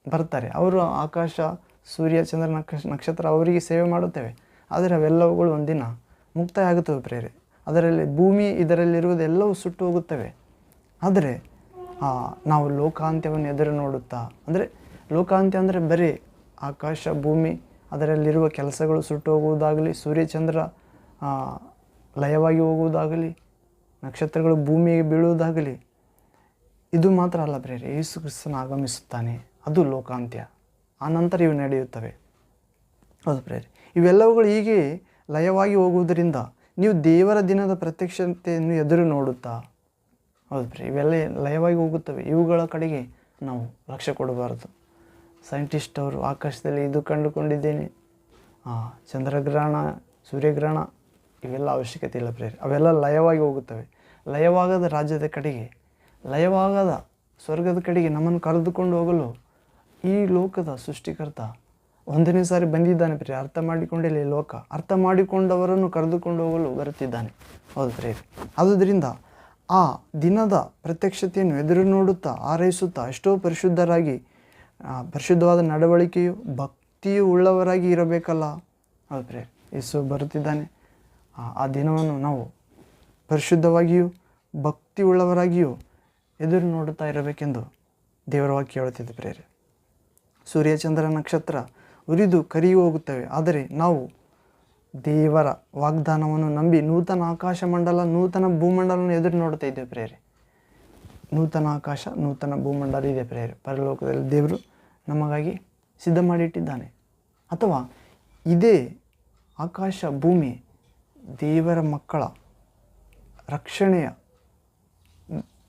ಬರ್ತಾರೆ. ಅವರು ಆಕಾಶ, ಸೂರ್ಯ, ಚಂದ್ರ ನಕ್ಷ ನಕ್ಷತ್ರ ಅವರಿಗೆ ಸೇವೆ ಮಾಡುತ್ತೇವೆ. ಆದರೆ ಅವೆಲ್ಲವುಗಳು ಒಂದಿನ ಮುಕ್ತಾಯ ಆಗುತ್ತವೆ ಪ್ರೇರೆ ಅದರಲ್ಲಿ ಭೂಮಿ ಇದರಲ್ಲಿರುವುದೆಲ್ಲವೂ ಸುಟ್ಟು ಹೋಗುತ್ತವೆ. ಆದರೆ ನಾವು ಲೋಕಾಂತ್ಯವನ್ನು ಎದುರು ನೋಡುತ್ತಾ, ಅಂದರೆ ಲೋಕಾಂತ್ಯ ಅಂದರೆ ಬರೀ ಆಕಾಶ, ಭೂಮಿ ಅದರಲ್ಲಿರುವ ಕೆಲಸಗಳು ಸುಟ್ಟು ಹೋಗುವುದಾಗಲಿ ಸೂರ್ಯಚಂದ್ರ ಲಯವಾಗಿ ಹೋಗುವುದಾಗಲಿ, ನಕ್ಷತ್ರಗಳು ಭೂಮಿಗೆ ಬೀಳುವುದಾಗಲಿ, ಇದು ಮಾತ್ರ ಅಲ್ಲ ಪ್ರೇರೆ ಯೇಸು ಕ್ರಿಸ್ತನ ಆಗಮಿಸುತ್ತಾನೆ. ಅದು ಲೋಕಾಂತ್ಯ. ಆ ನಂತರ ಇವು ನಡೆಯುತ್ತವೆ. ಹೌದು ಪ್ರೇರೆ ಇವೆಲ್ಲವುಗಳು ಹೀಗೆ ಲಯವಾಗಿ ಹೋಗುವುದರಿಂದ ನೀವು ದೇವರ ದಿನದ ಪ್ರತ್ಯಕ್ಷತೆಯನ್ನು ಎದುರು ನೋಡುತ್ತಾ? ಹೌದು ಪ್ರಿಯ ಇವೆಲ್ಲ ಲಯವಾಗಿ ಹೋಗುತ್ತವೆ. ಇವುಗಳ ಕಡೆಗೆ ನಾವು ಲಕ್ಷ್ಯ ಕೊಡಬಾರದು. ಸೈಂಟಿಸ್ಟ್ ಅವರು ಆಕಾಶದಲ್ಲಿ ಇದು ಕಂಡುಕೊಂಡಿದ್ದೇನೆ. ಚಂದ್ರಗ್ರಹಣ, ಸೂರ್ಯಗ್ರಹಣ ಇವೆಲ್ಲ ಅವಶ್ಯಕತೆ ಇಲ್ಲ ಪ್ರೇರಿ ಅವೆಲ್ಲ ಲಯವಾಗಿ ಹೋಗುತ್ತವೆ. ಲಯವಾಗದ ರಾಜ್ಯದ ಕಡೆಗೆ, ಲಯವಾಗದ ಸ್ವರ್ಗದ ಕಡೆಗೆ ನಮ್ಮನ್ನು ಕರೆದುಕೊಂಡು ಹೋಗಲು ಈ ಲೋಕದ ಸೃಷ್ಟಿಕರ್ತ ಒಂದನೇ ಸಾರಿ ಬಂದಿದ್ದಾನೆ ಪ್ರೇರಿ ಅರ್ಥ ಮಾಡಿಕೊಂಡಿಲ್ಲ ಈ ಲೋಕ. ಅರ್ಥ ಮಾಡಿಕೊಂಡವರನ್ನು ಕರೆದುಕೊಂಡು ಹೋಗಲು ಬರುತ್ತಿದ್ದಾನೆ. ಹೌದು ಪ್ರೇರಿ ಆದುದರಿಂದ ಆ ದಿನದ ಪ್ರತ್ಯಕ್ಷತೆಯನ್ನು ಎದುರು ನೋಡುತ್ತಾ, ಆರೈಸುತ್ತಾ ಎಷ್ಟೋ ಪರಿಶುದ್ಧರಾಗಿ ಪರಿಶುದ್ಧವಾದ ನಡವಳಿಕೆಯು ಭಕ್ತಿಯು ಉಳ್ಳವರಾಗಿ ಇರಬೇಕಲ್ಲ? ಆದರೆ ಯೇಸು ಬರುತ್ತಿದ್ದಾನೆ. ಆ ದಿನವನ್ನು ನಾವು ಪರಿಶುದ್ಧವಾಗಿಯೂ ಭಕ್ತಿ ಉಳ್ಳವರಾಗಿಯೂ ಎದುರು ನೋಡುತ್ತಾ ಇರಬೇಕೆಂದು ದೇವರವಾಗಿ ವಾಕ್ಯ ಹೇಳುತ್ತಿದೆ ಪ್ರೇರೆ ಸೂರ್ಯಚಂದ್ರ ನಕ್ಷತ್ರ ಉರಿದು ಕರಿಯು ಹೋಗುತ್ತವೆ. ಆದರೆ ನಾವು ದೇವರ ವಾಗ್ದಾನವನ್ನು ನಂಬಿ ನೂತನ ಆಕಾಶ ಮಂಡಲ ನೂತನ ಭೂಮಂಡಲವನ್ನು ಎದುರು ನೋಡ್ತಾ ಇದ್ದೇವೆ ಪ್ರೇರೆ ನೂತನ ಆಕಾಶ ನೂತನ ಭೂಮಂಡಲ ಇದೆ ಪ್ರೇರೆ ಪರಲೋಕದಲ್ಲಿ ದೇವರು ನಮಗಾಗಿ ಸಿದ್ಧ ಮಾಡಿಟ್ಟಿದ್ದಾನೆ ಅಥವಾ ಇದೇ ಆಕಾಶ ಭೂಮಿ ದೇವರ ಮಕ್ಕಳ ರಕ್ಷಣೆಯ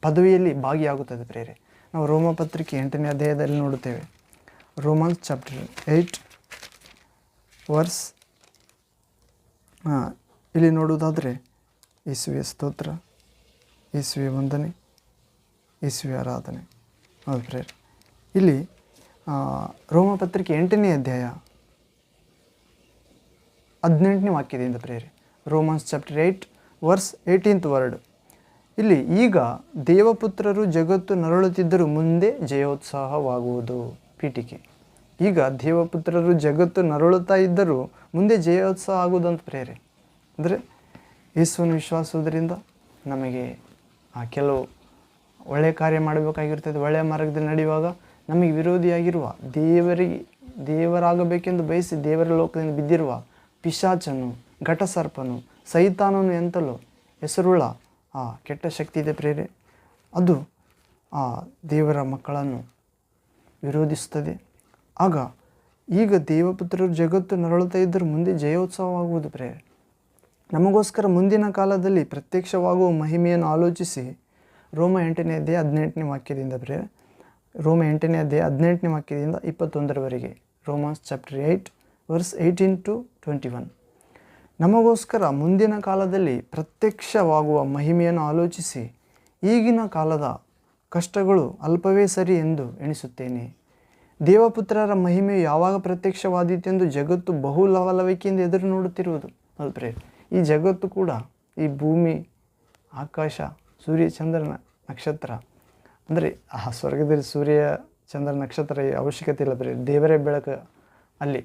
ಪದವಿಯಲ್ಲಿ ಭಾಗಿಯಾಗುತ್ತದೆ ಪ್ರೇರೆ. ನಾವು ರೋಮ ಪತ್ರಿಕೆ ಎಂಟನೇ ಅಧ್ಯಾಯದಲ್ಲಿ ನೋಡುತ್ತೇವೆ. ರೋಮನ್ಸ್ ಚಾಪ್ಟರ್ ಏಯ್ಟ್ ವರ್ಸ್ ಇಲ್ಲಿ ನೋಡುವುದಾದರೆ ಇಸುವೆ ಸ್ತೋತ್ರ ಇಸುವೆ ವಂದನೆ ಇಸುವೆ ಆರಾಧನೆ. ಹೌದು ಪ್ರೇರೆ. ಇಲ್ಲಿ ರೋಮ ಪತ್ರಿಕೆ ಎಂಟನೇ ಅಧ್ಯಾಯ ಹದಿನೆಂಟನೇ ವಾಕ್ಯದಿಂದ ಪ್ರೇರೆ. Romans chapter eight verse eighteenth word. ಇಲ್ಲಿ ಈಗ ದೇವಪುತ್ರರು ಜಗತ್ತು ನರಳುತ್ತಿದ್ದರೂ ಮುಂದೆ ಜಯೋತ್ಸಾಹವಾಗುವುದು ಪೀಠಿಕೆ. ಈಗ ದೇವಪುತ್ರರು ಜಗತ್ತು ನರಳುತ್ತಾ ಇದ್ದರೂ ಮುಂದೆ ಜಯೋತ್ಸಾಹ ಆಗುವುದಂತ ಪ್ರೇರೆ. ಅಂದರೆ ಯೇಸುವನ್ನು ವಿಶ್ವಾಸುವುದರಿಂದ ನಮಗೆ ಕೆಲವು ಒಳ್ಳೆಯ ಕಾರ್ಯ ಮಾಡಬೇಕಾಗಿರ್ತದೆ. ಒಳ್ಳೆಯ ಮಾರ್ಗದಲ್ಲಿ ನಡೆಯುವಾಗ ನಮಗೆ ವಿರೋಧಿಯಾಗಿರುವ ದೇವರಿಗೆ, ದೇವರಾಗಬೇಕೆಂದು ಬಯಸಿ ದೇವರ ಲೋಕದಿಂದ ಬಿದ್ದಿರುವ ಪಿಶಾಚನು, ಘಟಸರ್ಪನು, ಸೈತಾನನು ಎಂತಲೂ ಹೆಸರುಳ್ಳ ಆ ಕೆಟ್ಟ ಶಕ್ತಿ ಇದೆ ಪ್ರೇರೆ ಅದು ಆ ದೇವರ ಮಕ್ಕಳನ್ನು ವಿರೋಧಿಸುತ್ತದೆ. ಆಗ ಈಗ ದೇವಪುತ್ರರು ಜಗತ್ತು ನರಳುತ್ತಾ ಇದ್ದರೂ ಮುಂದೆ ಜಯೋತ್ಸವವಾಗುವುದು ಪ್ರೇರೆ ನಮಗೋಸ್ಕರ ಮುಂದಿನ ಕಾಲದಲ್ಲಿ ಪ್ರತ್ಯಕ್ಷವಾಗುವ ಮಹಿಮೆಯನ್ನು ಆಲೋಚಿಸಿ ರೋಮ ಎಂಟನೇ ಅಧ್ಯಾಯ ಹದಿನೆಂಟನೇ ವಾಕ್ಯದಿಂದ ಪ್ರೇರೆ ರೋಮ ಎಂಟನೇ ಅಧ್ಯಾಯ ಹದಿನೆಂಟನೇ ವಾಕ್ಯದಿಂದ ಇಪ್ಪತ್ತೊಂದರವರೆಗೆ. Romans chapter eight verse eighteen to twenty one. ನಮಗೋಸ್ಕರ ಮುಂದಿನ ಕಾಲದಲ್ಲಿ ಪ್ರತ್ಯಕ್ಷವಾಗುವ ಮಹಿಮೆಯನ್ನು ಆಲೋಚಿಸಿ, ಈಗಿನ ಕಾಲದ ಕಷ್ಟಗಳು ಅಲ್ಪವೇ ಸರಿ ಎಂದು ಎಣಿಸುತ್ತೇನೆ. ದೇವಪುತ್ರರ ಮಹಿಮೆಯು ಯಾವಾಗ ಪ್ರತ್ಯಕ್ಷವಾದೀತೆಂದು ಜಗತ್ತು ಬಹು ಲವಲವಿಕೆಯಿಂದ ಎದುರು ನೋಡುತ್ತಿರುವುದು. ಅಲ್ಪರೇ ಈ ಜಗತ್ತು ಕೂಡ ಈ ಭೂಮಿ, ಆಕಾಶ, ಸೂರ್ಯ ಚಂದ್ರ ನಕ್ಷತ್ರ ಅಂದರೆ ಆ ಸ್ವರ್ಗದಲ್ಲಿ ಸೂರ್ಯ, ಚಂದ್ರ, ನಕ್ಷತ್ರ ಅವಶ್ಯಕತೆ ಇಲ್ಲ ಬರೀ ದೇವರೇ ಬೆಳಕು ಅಲ್ಲಿ.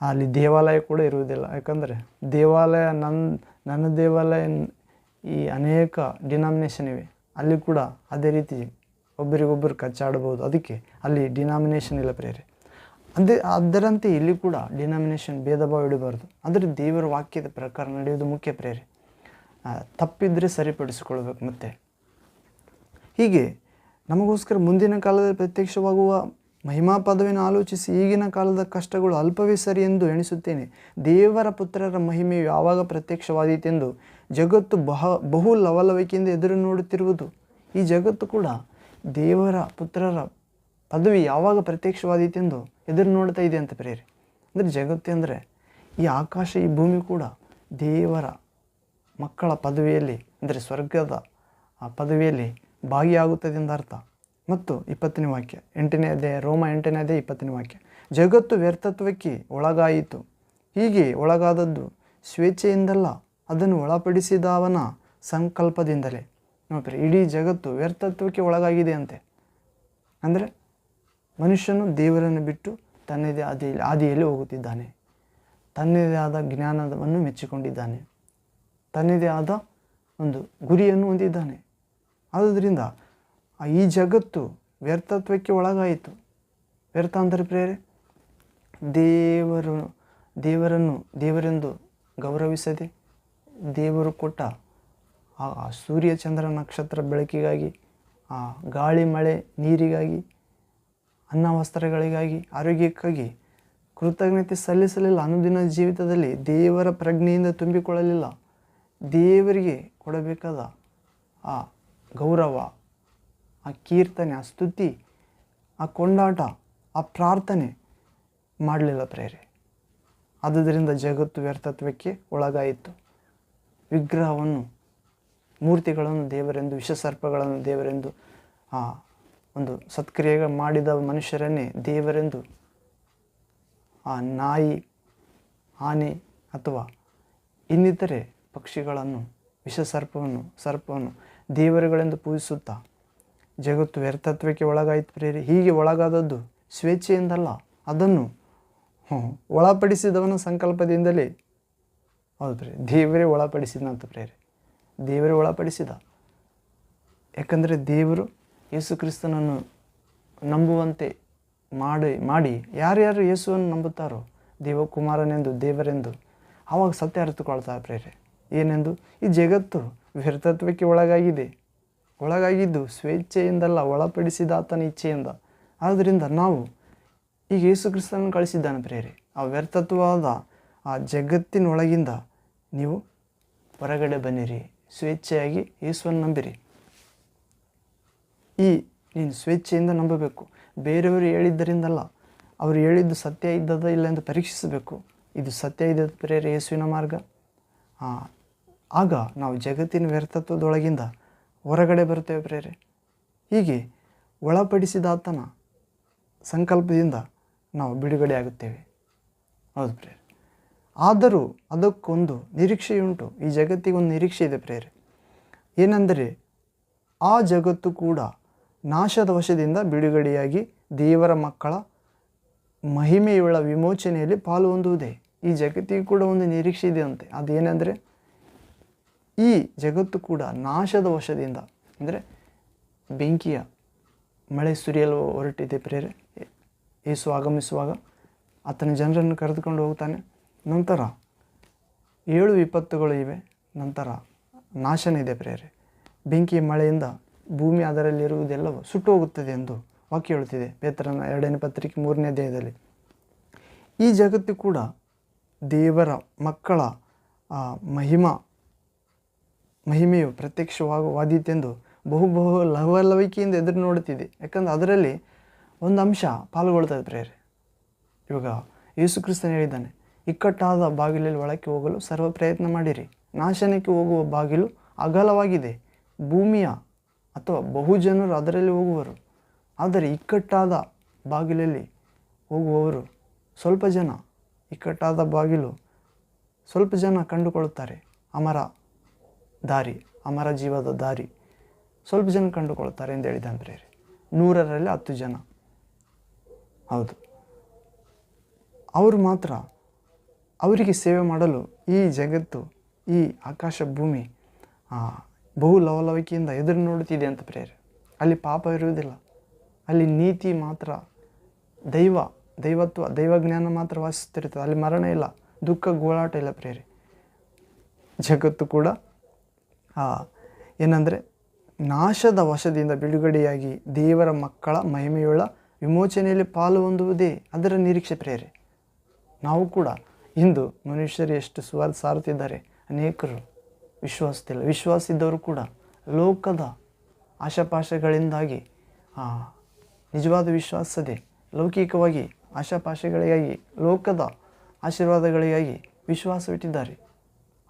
ಅಲ್ಲಿ ದೇವಾಲಯ ಕೂಡ ಇರುವುದಿಲ್ಲ. ಯಾಕಂದರೆ ದೇವಾಲಯ ನನ್ನ ನನ್ನ ದೇವಾಲಯ ಈ ಅನೇಕ ಡಿನಾಮಿನೇಷನ್ ಇವೆ. ಅಲ್ಲಿ ಕೂಡ ಅದೇ ರೀತಿ ಒಬ್ಬರಿಗೊಬ್ಬರು ಕಚ್ಚಾಡಬಹುದು. ಅದಕ್ಕೆ ಅಲ್ಲಿ ಡಿನಾಮಿನೇಷನ್ ಇಲ್ಲ ಪ್ರೇರೆ ಅದೇ, ಅದರಂತೆ ಇಲ್ಲಿ ಕೂಡ ಡಿನಾಮಿನೇಷನ್ ಭೇದ ಭಾವ ಇಡಬಾರ್ದು. ಅಂದರೆ ದೇವರ ವಾಕ್ಯದ ಪ್ರಕಾರ ನಡೆಯುವುದು ಮುಖ್ಯ ಪ್ರೇರೆ ತಪ್ಪಿದ್ರೆ ಸರಿಪಡಿಸಿಕೊಳ್ಬೇಕು ಮತ್ತೆ. ಹೀಗೆ ನಮಗೋಸ್ಕರ ಮುಂದಿನ ಕಾಲದಲ್ಲಿ ಪ್ರತ್ಯಕ್ಷವಾಗುವ ಮಹಿಮಾ ಪದವಿಯನ್ನು ಆಲೋಚಿಸಿ ಈಗಿನ ಕಾಲದ ಕಷ್ಟಗಳು ಅಲ್ಪವೇ ಸರಿ ಎಂದು ಎಣಿಸುತ್ತೇನೆ. ದೇವರ ಪುತ್ರರ ಮಹಿಮೆಯು ಯಾವಾಗ ಪ್ರತ್ಯಕ್ಷವಾದೀತೆಂದು ಜಗತ್ತು ಬಹ, ಬಹು ಲವಲವಿಕೆಯಿಂದ ಎದುರು ನೋಡುತ್ತಿರುವುದು. ಈ ಜಗತ್ತು ಕೂಡ ದೇವರ ಪುತ್ರರ ಪದವಿ ಯಾವಾಗ ಪ್ರತ್ಯಕ್ಷವಾದೀತೆಂದು ಎದುರು ನೋಡ್ತಾ ಇದೆ ಅಂತ ಪ್ರೇರಿ. ಅಂದರೆ ಜಗತ್ತು ಅಂದರೆ ಈ ಆಕಾಶ, ಈ ಭೂಮಿ ಕೂಡ ದೇವರ ಮಕ್ಕಳ ಪದವಿಯಲ್ಲಿ, ಅಂದರೆ ಸ್ವರ್ಗದ ಆ ಪದವಿಯಲ್ಲಿ ಭಾಗಿಯಾಗುತ್ತದೆ ಎಂದ ಅರ್ಥ. ಮತ್ತು ಇಪ್ಪತ್ತನೇ ವಾಕ್ಯ, ಎಂಟನೇ ಅಧ್ಯಾಯ, ರೋಮ ಎಂಟನೇ ಅಧ್ಯಾಯ ಇಪ್ಪತ್ತನೇ ವಾಕ್ಯ. ಜಗತ್ತು ವ್ಯರ್ಥತ್ವಕ್ಕೆ ಒಳಗಾಯಿತು. ಹೀಗೆ ಒಳಗಾದದ್ದು ಸ್ವೇಚ್ಛೆಯಿಂದಲ್ಲ, ಅದನ್ನು ಒಳಪಡಿಸಿದವನ ಸಂಕಲ್ಪದಿಂದಲೇ. ನೋಡ್ರಿ, ಇಡೀ ಜಗತ್ತು ವ್ಯರ್ಥತ್ವಕ್ಕೆ ಒಳಗಾಗಿದೆ ಅಂತೆ ಅಂದರೆ, ಮನುಷ್ಯನು ದೇವರನ್ನು ಬಿಟ್ಟು ತನ್ನದೇ ಆದಿ ಆದಿಯಲ್ಲಿ ಹೋಗುತ್ತಿದ್ದಾನೆ. ತನ್ನದೇ ಆದ ಜ್ಞಾನವನ್ನು ಮೆಚ್ಚಿಕೊಂಡಿದ್ದಾನೆ. ತನ್ನದೇ ಆದ ಒಂದು ಗುರಿಯನ್ನು ಹೊಂದಿದ್ದಾನೆ. ಆದುದರಿಂದ ಈ ಜಗತ್ತು ವ್ಯರ್ಥತ್ವಕ್ಕೆ ಒಳಗಾಯಿತು. ವ್ಯರ್ಥ ಅಂದರೆ ಪ್ರೇರೆ ದೇವರು, ದೇವರನ್ನು, ದೇವರೆಂದು ಗೌರವಿಸದೆ ದೇವರು ಕೊಟ್ಟ ಆ ಆ ಸೂರ್ಯ ಚಂದ್ರ ನಕ್ಷತ್ರ ಬೆಳಕಿಗಾಗಿ, ಆ ಗಾಳಿ, ಮಳೆ ನೀರಿಗಾಗಿ, ಅನ್ನ ವಸ್ತ್ರಗಳಿಗಾಗಿ, ಆರೋಗ್ಯಕ್ಕಾಗಿ ಕೃತಜ್ಞತೆ ಸಲ್ಲಿಸಲಿಲ್ಲ. ಅನುದಿನ ಜೀವಿತದಲ್ಲಿ ದೇವರ ಪ್ರಜ್ಞೆಯಿಂದ ತುಂಬಿಕೊಳ್ಳಲಿಲ್ಲ. ದೇವರಿಗೆ ಕೊಡಬೇಕಾದ ಆ ಗೌರವ, ಆ ಕೀರ್ತನೆ, ಆ ಸ್ತುತಿ, ಆ ಕೊಂಡಾಟ, ಆ ಪ್ರಾರ್ಥನೆ ಮಾಡಲಿಲ್ಲ ಪ್ರೇರೆ. ಆದುದರಿಂದ ಜಗತ್ತು ವ್ಯರ್ಥತ್ವಕ್ಕೆ ಒಳಗಾಯಿತು. ವಿಗ್ರಹವನ್ನು, ಮೂರ್ತಿಗಳನ್ನು ದೇವರೆಂದು, ವಿಷಸರ್ಪಗಳನ್ನು ದೇವರೆಂದು, ಆ ಒಂದು ಸತ್ಕ್ರಿಯೆ ಮಾಡಿದ ಮನುಷ್ಯರನ್ನೇ ದೇವರೆಂದು, ಆ ನಾಯಿ, ಆನೆ ಅಥವಾ ಇನ್ನಿತರೆ ಪಕ್ಷಿಗಳನ್ನು, ವಿಷಸರ್ಪವನ್ನು, ಸರ್ಪವನ್ನು ದೇವರುಗಳೆಂದು ಪೂಜಿಸುತ್ತಾ ಜಗತ್ತು ವ್ಯರ್ಥತ್ವಕ್ಕೆ ಒಳಗಾಯಿತು ಪ್ರೇರಿ ಹೀಗೆ ಒಳಗಾದದ್ದು ಸ್ವೇಚ್ಛೆಯಿಂದಲ್ಲ. ಅದನ್ನು ಒಳಪಡಿಸಿದವನ ಸಂಕಲ್ಪದಿಂದಲೇ. ಹೌದು ಪ್ರೇರಿ ದೇವರೇ ಒಳಪಡಿಸಿದಂತ ಪ್ರೇರಿ ದೇವರೇ ಒಳಪಡಿಸಿದ. ಯಾಕಂದರೆ ದೇವರು ಯೇಸು ಕ್ರಿಸ್ತನನ್ನು ನಂಬುವಂತೆ ಮಾಡಿ ಮಾಡಿ ಯಾರ್ಯಾರು ಯೇಸುವನ್ನು ನಂಬುತ್ತಾರೋ ದೇವಕುಮಾರನೆಂದು, ದೇವರೆಂದು ಆವಾಗ ಸತ್ಯ ಅರಿತುಕೊಳ್ತಾರೆ ಪ್ರೇರೆ ಏನೆಂದು? ಈ ಜಗತ್ತು ವ್ಯರ್ಥತ್ವಕ್ಕೆ ಒಳಗಾಗಿದೆ. ಒಳಗಾಗಿದ್ದು ಸ್ವೇಚ್ಛೆಯಿಂದಲ್ಲ ಒಳಪಡಿಸಿದ ಆತನ ಇಚ್ಛೆಯಿಂದ. ಆದ್ದರಿಂದ ನಾವು ಈಗ ಯೇಸು ಕ್ರಿಸ್ತನನ್ನು ಕಳಿಸಿದ್ದಾನೆ ಪ್ರೇರೆ ಆ ವ್ಯರ್ಥತ್ವವಾದ ಆ ಜಗತ್ತಿನೊಳಗಿಂದ ನೀವು ಹೊರಗಡೆ ಬನ್ನಿರಿ. ಸ್ವೇಚ್ಛೆಯಾಗಿ ಯೇಸುವನ್ನು ನಂಬಿರಿ. ಈ ನೀನು ಸ್ವೇಚ್ಛೆಯಿಂದ ನಂಬಬೇಕು. ಬೇರೆಯವರು ಹೇಳಿದ್ದರಿಂದಲ್ಲ ಅವರು ಹೇಳಿದ್ದು ಸತ್ಯ ಇದ್ದದ ಇಲ್ಲ ಎಂದು ಪರೀಕ್ಷಿಸಬೇಕು. ಇದು ಸತ್ಯ ಇದ್ದದ ಪ್ರೇರೆ ಯೇಸುವಿನ ಮಾರ್ಗ. ಆ, ಆಗ ನಾವು ಜಗತ್ತಿನ ವ್ಯರ್ಥತ್ವದೊಳಗಿಂದ ಹೊರಗಡೆ ಬರುತ್ತೇವೆ ಪ್ರೇರೆ. ಹೀಗೆ ಒಳಪಡಿಸಿದಾತನ ಸಂಕಲ್ಪದಿಂದ ನಾವು ಬಿಡುಗಡೆ ಆಗುತ್ತೇವೆ. ಹೌದು ಪ್ರೇರೆ. ಆದರೂ ಅದಕ್ಕೊಂದು ನಿರೀಕ್ಷೆಯುಂಟು. ಈ ಜಗತ್ತಿಗೊಂದು ನಿರೀಕ್ಷೆ ಇದೆ ಪ್ರೇರೆ. ಏನೆಂದರೆ ಆ ಜಗತ್ತು ಕೂಡ ನಾಶದ ವಶದಿಂದ ಬಿಡುಗಡೆಯಾಗಿ ದೇವರ ಮಕ್ಕಳ ಮಹಿಮೆಯುಳ್ಳ ವಿಮೋಚನೆಯಲ್ಲಿ ಪಾಲು ಹೊಂದುವುದೇ ಈ ಜಗತ್ತಿಗೆ ಕೂಡ ಒಂದು ನಿರೀಕ್ಷೆ ಇದೆ ಅಂತೆ ಅದೇನೆಂದರೆ ಈ ಜಗತ್ತು ಕೂಡ ನಾಶದ ವಶದಿಂದ, ಅಂದರೆ ಬೆಂಕಿಯ ಮಳೆ ಸುರಿಯಲು ಹೊರಟಿದೆ ಪ್ರೇರೆ. ಏಸು ಆಗಮಿಸುವಾಗ ಆತನ ಜನರನ್ನು ಕರೆದುಕೊಂಡು ಹೋಗ್ತಾನೆ ನಂತರ ಏಳು ವಿಪತ್ತುಗಳು ಇವೆ. ನಂತರ ನಾಶನ ಇದೆ ಪ್ರೇರೆ. ಬೆಂಕಿಯ ಮಳೆಯಿಂದ ಭೂಮಿ ಅದರಲ್ಲಿರುವುದೆಲ್ಲವೂ ಸುಟ್ಟು ಹೋಗುತ್ತದೆ ಎಂದು ವಾಕ್ಯ ಹೇಳುತ್ತಿದೆ. ಪೇತ್ರನ ಎರಡನೇ ಪತ್ರಿಕೆ ಮೂರನೇ ದೇಹದಲ್ಲಿ ಈ ಜಗತ್ತು ಕೂಡ ದೇವರ ಮಕ್ಕಳ ಮಹಿಮಾ ಮಹಿಮೆಯು ಪ್ರತ್ಯಕ್ಷವಾಗುವಾದೀತೆಂದು ಬಹು ಬಹು ಲವಲವಿಕೆಯಿಂದ ಎದುರು ನೋಡುತ್ತಿದೆ. ಯಾಕಂದ್ರೆ ಅದರಲ್ಲಿ ಒಂದು ಅಂಶ ಪಾಲ್ಗೊಳ್ತದೆ ಪ್ರೇರೆ ಇವಾಗ ಯೇಸು ಕ್ರಿಸ್ತನ್ ಹೇಳಿದ್ದಾನೆ, ಇಕ್ಕಟ್ಟಾದ ಬಾಗಿಲಲ್ಲಿ ಒಳಕ್ಕೆ ಹೋಗಲು ಸರ್ವ ಪ್ರಯತ್ನ ಮಾಡಿರಿ. ನಾಶನಕ್ಕೆ ಹೋಗುವ ಬಾಗಿಲು ಅಗಲವಾಗಿದೆ. ಭೂಮಿಯ ಅಥವಾ ಬಹುಜನರು ಅದರಲ್ಲಿ ಹೋಗುವರು. ಆದರೆ ಇಕ್ಕಟ್ಟಾದ ಬಾಗಿಲಲ್ಲಿ ಹೋಗುವವರು ಸ್ವಲ್ಪ ಜನ, ಇಕ್ಕಟ್ಟಾದ ಬಾಗಿಲು ಸ್ವಲ್ಪ ಜನ ಕಂಡುಕೊಳ್ಳುತ್ತಾರೆ. ಅಮರ ದಾರಿ, ಅಮರ ಜೀವದ ದಾರಿ. ಸ್ವಲ್ಪ ಜನ ಕಂಡುಕೊಳ್ತಾರೆ ಎಂದು ಹೇಳಿದ್ದಾನೆ ಅಂದರೆ ನೂರರಲ್ಲಿ ಹತ್ತು ಜನ. ಹೌದು. ಅವರು ಮಾತ್ರ ಅವರಿಗೆ ಸೇವೆ ಮಾಡಲು ಈ ಜಗತ್ತು, ಈ ಆಕಾಶ ಭೂಮಿ ಬಹು ಲವಲವಿಕೆಯಿಂದ ಎದುರು ನೋಡುತ್ತಿದೆ ಅಂತ ಪ್ರೇರೆ. ಅಲ್ಲಿ ಪಾಪ ಇರುವುದಿಲ್ಲ. ಅಲ್ಲಿ ನೀತಿ ಮಾತ್ರ, ದೈವ, ದೈವತ್ವ, ದೈವಜ್ಞಾನ ಮಾತ್ರ ವಾಸಿಸುತ್ತಿರುತ್ತದೆ. ಅಲ್ಲಿ ಮರಣ ಇಲ್ಲ. ದುಃಖ, ಗೋಳಾಟ ಇಲ್ಲ ಪ್ರೇರೆ. ಜಗತ್ತು ಕೂಡ ಏನಂದರೆ ನಾಶದ ವಶದಿಂದ ಬಿಡುಗಡೆಯಾಗಿ ದೇವರ ಮಕ್ಕಳ ಮಹಿಮೆಯುಳ್ಳ ವಿಮೋಚನೆಯಲ್ಲಿ ಪಾಲು ಹೊಂದುವುದೇ ಅದರ ನಿರೀಕ್ಷೆ ಪ್ರೇರೆ. ನಾವು ಕೂಡ ಇಂದು ಮನುಷ್ಯರು ಎಷ್ಟು ಸುವಾದ ಸಾರುತ್ತಿದ್ದಾರೆ, ಅನೇಕರು ವಿಶ್ವಾಸದಿಲ್ಲ, ವಿಶ್ವಾಸಿದ್ದವರು ಕೂಡ ಲೋಕದ ಆಶಾಪಾಶಗಳಿಂದಾಗಿ ನಿಜವಾದ ವಿಶ್ವಾಸದೆ, ಲೌಕಿಕವಾಗಿ ಆಶಾಪಾಶಗಳಿಗಾಗಿ, ಲೋಕದ ಆಶೀರ್ವಾದಗಳಿಗಾಗಿ ವಿಶ್ವಾಸವಿಟ್ಟಿದ್ದಾರೆ.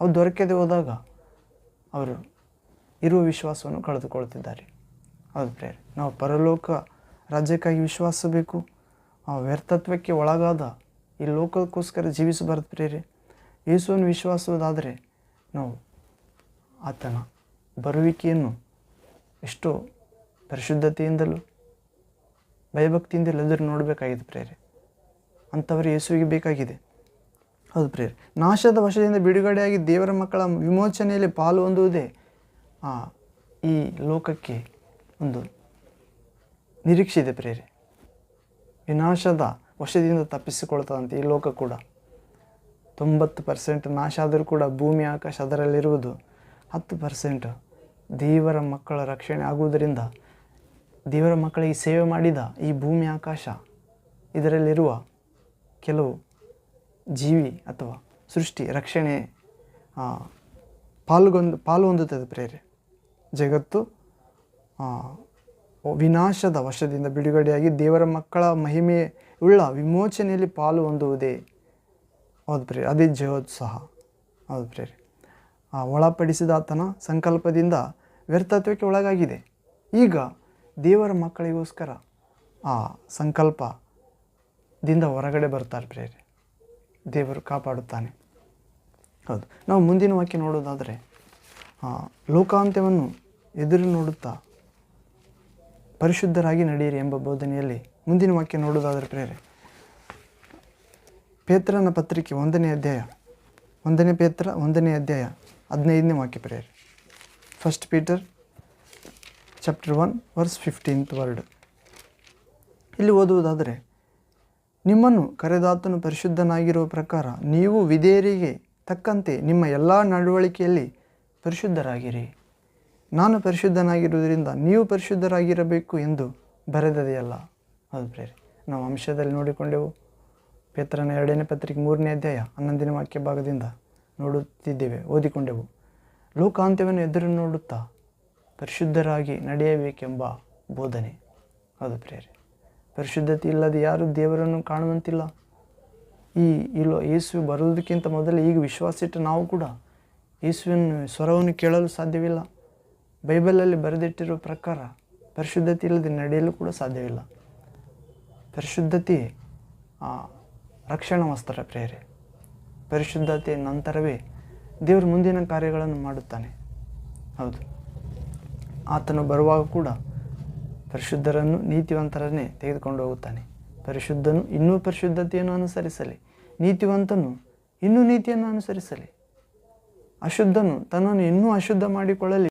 ಅವು ದೊರಕದೆ ಹೋದಾಗ ಅವರು ಇರುವ ವಿಶ್ವಾಸವನ್ನು ಕಳೆದುಕೊಳ್ಳುತ್ತಿದ್ದಾರೆ ಹೌದು ಪ್ರೇರೆ ನಾವು ಪರಲೋಕ ರಾಜ್ಯಕ್ಕಾಗಿ ವಿಶ್ವಾಸ ಬೇಕು ಆ ವ್ಯರ್ಥತ್ವಕ್ಕೆ ಒಳಗಾದ ಈ ಲೋಕಕ್ಕೋಸ್ಕರ ಜೀವಿಸಬಾರದು ಪ್ರೇರೆ ಯೇಸುವನ್ನು ವಿಶ್ವಾಸವಾದರೆ ನಾವು ಆತನ ಬರುವಿಕೆಯನ್ನು ಎಷ್ಟೋ ಪರಿಶುದ್ಧತೆಯಿಂದಲೂ, ಭಯಭಕ್ತಿಯಿಂದಲೂ ಎದುರು ನೋಡಬೇಕಾಗಿದೆ ಪ್ರೇರೆ ಅಂಥವರು ಯೇಸುವಿಗೆ ಬೇಕಾಗಿದೆ. ಹೌದು ಪ್ರೇರ್ ನಾಶದ ವಶದಿಂದ ಬಿಡುಗಡೆಯಾಗಿ ದೇವರ ಮಕ್ಕಳ ವಿಮೋಚನೆಯಲ್ಲಿ ಪಾಲು ಹೊಂದುವುದೇ ಆ, ಈ ಲೋಕಕ್ಕೆ ಒಂದು ನಿರೀಕ್ಷೆ ಇದೆ ಪ್ರೇರೆ ವಿನಾಶದ ವಶದಿಂದ ತಪ್ಪಿಸಿಕೊಳ್ತದಂತೆ ಈ ಲೋಕ ಕೂಡ. ತೊಂಬತ್ತು ಪರ್ಸೆಂಟ್ ನಾಶ ಆದರೂ ಕೂಡ ಭೂಮಿ ಆಕಾಶ ಅದರಲ್ಲಿರುವುದು ಹತ್ತು ಪರ್ಸೆಂಟ್ ದೇವರ ಮಕ್ಕಳ ರಕ್ಷಣೆ ಆಗುವುದರಿಂದ ದೇವರ ಮಕ್ಕಳಿಗೆ ಸೇವೆ ಮಾಡಿದ ಈ ಭೂಮಿ ಆಕಾಶ ಇದರಲ್ಲಿರುವ ಕೆಲವು ಜೀವಿ ಅಥವಾ ಸೃಷ್ಟಿ, ರಕ್ಷಣೆ ಪಾಲ್ಗೊಂದು ಪಾಲು ಹೊಂದುತ್ತದೆ ಪ್ರೇರೆ. ಜಗತ್ತು ವಿನಾಶದ ವಶದಿಂದ ಬಿಡುಗಡೆಯಾಗಿ ದೇವರ ಮಕ್ಕಳ ಮಹಿಮೆ ಉಳ್ಳ ವಿಮೋಚನೆಯಲ್ಲಿ ಪಾಲು ಹೊಂದುವುದೇ ಹೌದು ಪ್ರೇರೆ, ಅದೇ ಜಯೋತ್ಸಾಹ. ಹೌದು ಪ್ರೇರೆ. ಆ, ಒಳಪಡಿಸಿದ ಆತನ ಸಂಕಲ್ಪದಿಂದ ವ್ಯರ್ಥತ್ವಕ್ಕೆ ಒಳಗಾಗಿದೆ. ಈಗ ದೇವರ ಮಕ್ಕಳಿಗೋಸ್ಕರ ಆ ಸಂಕಲ್ಪದಿಂದ ಹೊರಗಡೆ ಬರ್ತಾರೆ ಪ್ರೇರೆ. ದೇವರು ಕಾಪಾಡುತ್ತಾನೆ. ಹೌದು. ನಾವು ಮುಂದಿನ ವಾಕ್ಯ ನೋಡೋದಾದರೆ ಲೋಕಾಂತ್ಯವನ್ನು ಎದುರು ನೋಡುತ್ತಾ ಪರಿಶುದ್ಧರಾಗಿ ನಡೆಯಿರಿ ಎಂಬ ಬೋಧನೆಯಲ್ಲಿ ಮುಂದಿನ ವಾಕ್ಯ ನೋಡೋದಾದರೆ ಪ್ರೇರೆ, ಪೇತ್ರನ ಪತ್ರಿಕೆ ಒಂದನೇ ಅಧ್ಯಾಯ, ಒಂದನೇ ಪೇತ್ರ, ಒಂದನೇ ಅಧ್ಯಾಯ, ಹದಿನೈದನೇ ವಾಕ್ಯ ಪ್ರೇರೆ. First Peter chapter one verse fifteenth word ಇಲ್ಲಿ ಓದುವುದಾದರೆ ನಿಮ್ಮನ್ನು ಕರೆದಾತನು ಪರಿಶುದ್ಧನಾಗಿರುವ ಪ್ರಕಾರ ನೀವು ವಿಧೇಯರಿಗೆ ತಕ್ಕಂತೆ ನಿಮ್ಮ ಎಲ್ಲ ನಡವಳಿಕೆಯಲ್ಲಿ ಪರಿಶುದ್ಧರಾಗಿರಿ. ನಾನು ಪರಿಶುದ್ಧನಾಗಿರುವುದರಿಂದ ನೀವು ಪರಿಶುದ್ಧರಾಗಿರಬೇಕು ಎಂದು ಬರೆದದೆಯಲ್ಲ. ಹೌದು ಪ್ರೇರಿ ನಾವು ಅಂಶದಲ್ಲಿ ನೋಡಿಕೊಂಡೆವು. ಪೇತ್ರನ ಎರಡನೇ ಪತ್ರಿಕೆ ಮೂರನೇ ಅಧ್ಯಾಯ ಹನ್ನೊಂದನೇ ವಾಕ್ಯ ಭಾಗದಿಂದ ನೋಡುತ್ತಿದ್ದೇವೆ, ಓದಿಕೊಂಡೆವು. ಲೋಕಾಂತ್ಯವನ್ನು ಎದುರು ನೋಡುತ್ತಾ ಪರಿಶುದ್ಧರಾಗಿ ನಡೆಯಬೇಕೆಂಬ ಬೋಧನೆ. ಹೌದು ಪ್ರೇರೆ ಪರಿಶುದ್ಧತೆ ಇಲ್ಲದೆ ಯಾರೂ ದೇವರನ್ನು ಕಾಣುವಂತಿಲ್ಲ. ಈ ಇಲ್ಲೋ ಯೇಸು ಬರುವುದಕ್ಕಿಂತ ಮೊದಲು ಈಗ ವಿಶ್ವಾಸ ಇಟ್ಟು ನಾವು ಕೂಡ ಯೇಸುವಿನ ಸ್ವರವನ್ನು ಕೇಳಲು ಸಾಧ್ಯವಿಲ್ಲ. ಬೈಬಲಲ್ಲಿ ಬರೆದಿಟ್ಟಿರುವ ಪ್ರಕಾರ ಪರಿಶುದ್ಧತೆ ಇಲ್ಲದೆ ನಡೆಯಲು ಕೂಡ ಸಾಧ್ಯವಿಲ್ಲ. ಪರಿಶುದ್ಧತೆ ಆ, ರಕ್ಷಣಾ ವಸ್ತ್ರ ಪ್ರೇರೆ. ಪರಿಶುದ್ಧತೆ ನಂತರವೇ ದೇವರು ಮುಂದಿನ ಕಾರ್ಯಗಳನ್ನು ಮಾಡುತ್ತಾನೆ. ಹೌದು. ಆತನು ಬರುವಾಗ ಕೂಡ ಪರಿಶುದ್ಧರನ್ನು ನೀತಿವಂತರನ್ನೇ ತೆಗೆದುಕೊಂಡು ಹೋಗುತ್ತಾನೆ ಪರಿಶುದ್ಧನು ಇನ್ನೂ ಪರಿಶುದ್ಧತೆಯನ್ನು ಅನುಸರಿಸಲಿ. ನೀತಿವಂತನು ಇನ್ನೂ ನೀತಿಯನ್ನು ಅನುಸರಿಸಲಿ. ಅಶುದ್ಧನು ತನ್ನನ್ನು ಇನ್ನೂ ಅಶುದ್ಧ ಮಾಡಿಕೊಳ್ಳಲಿ.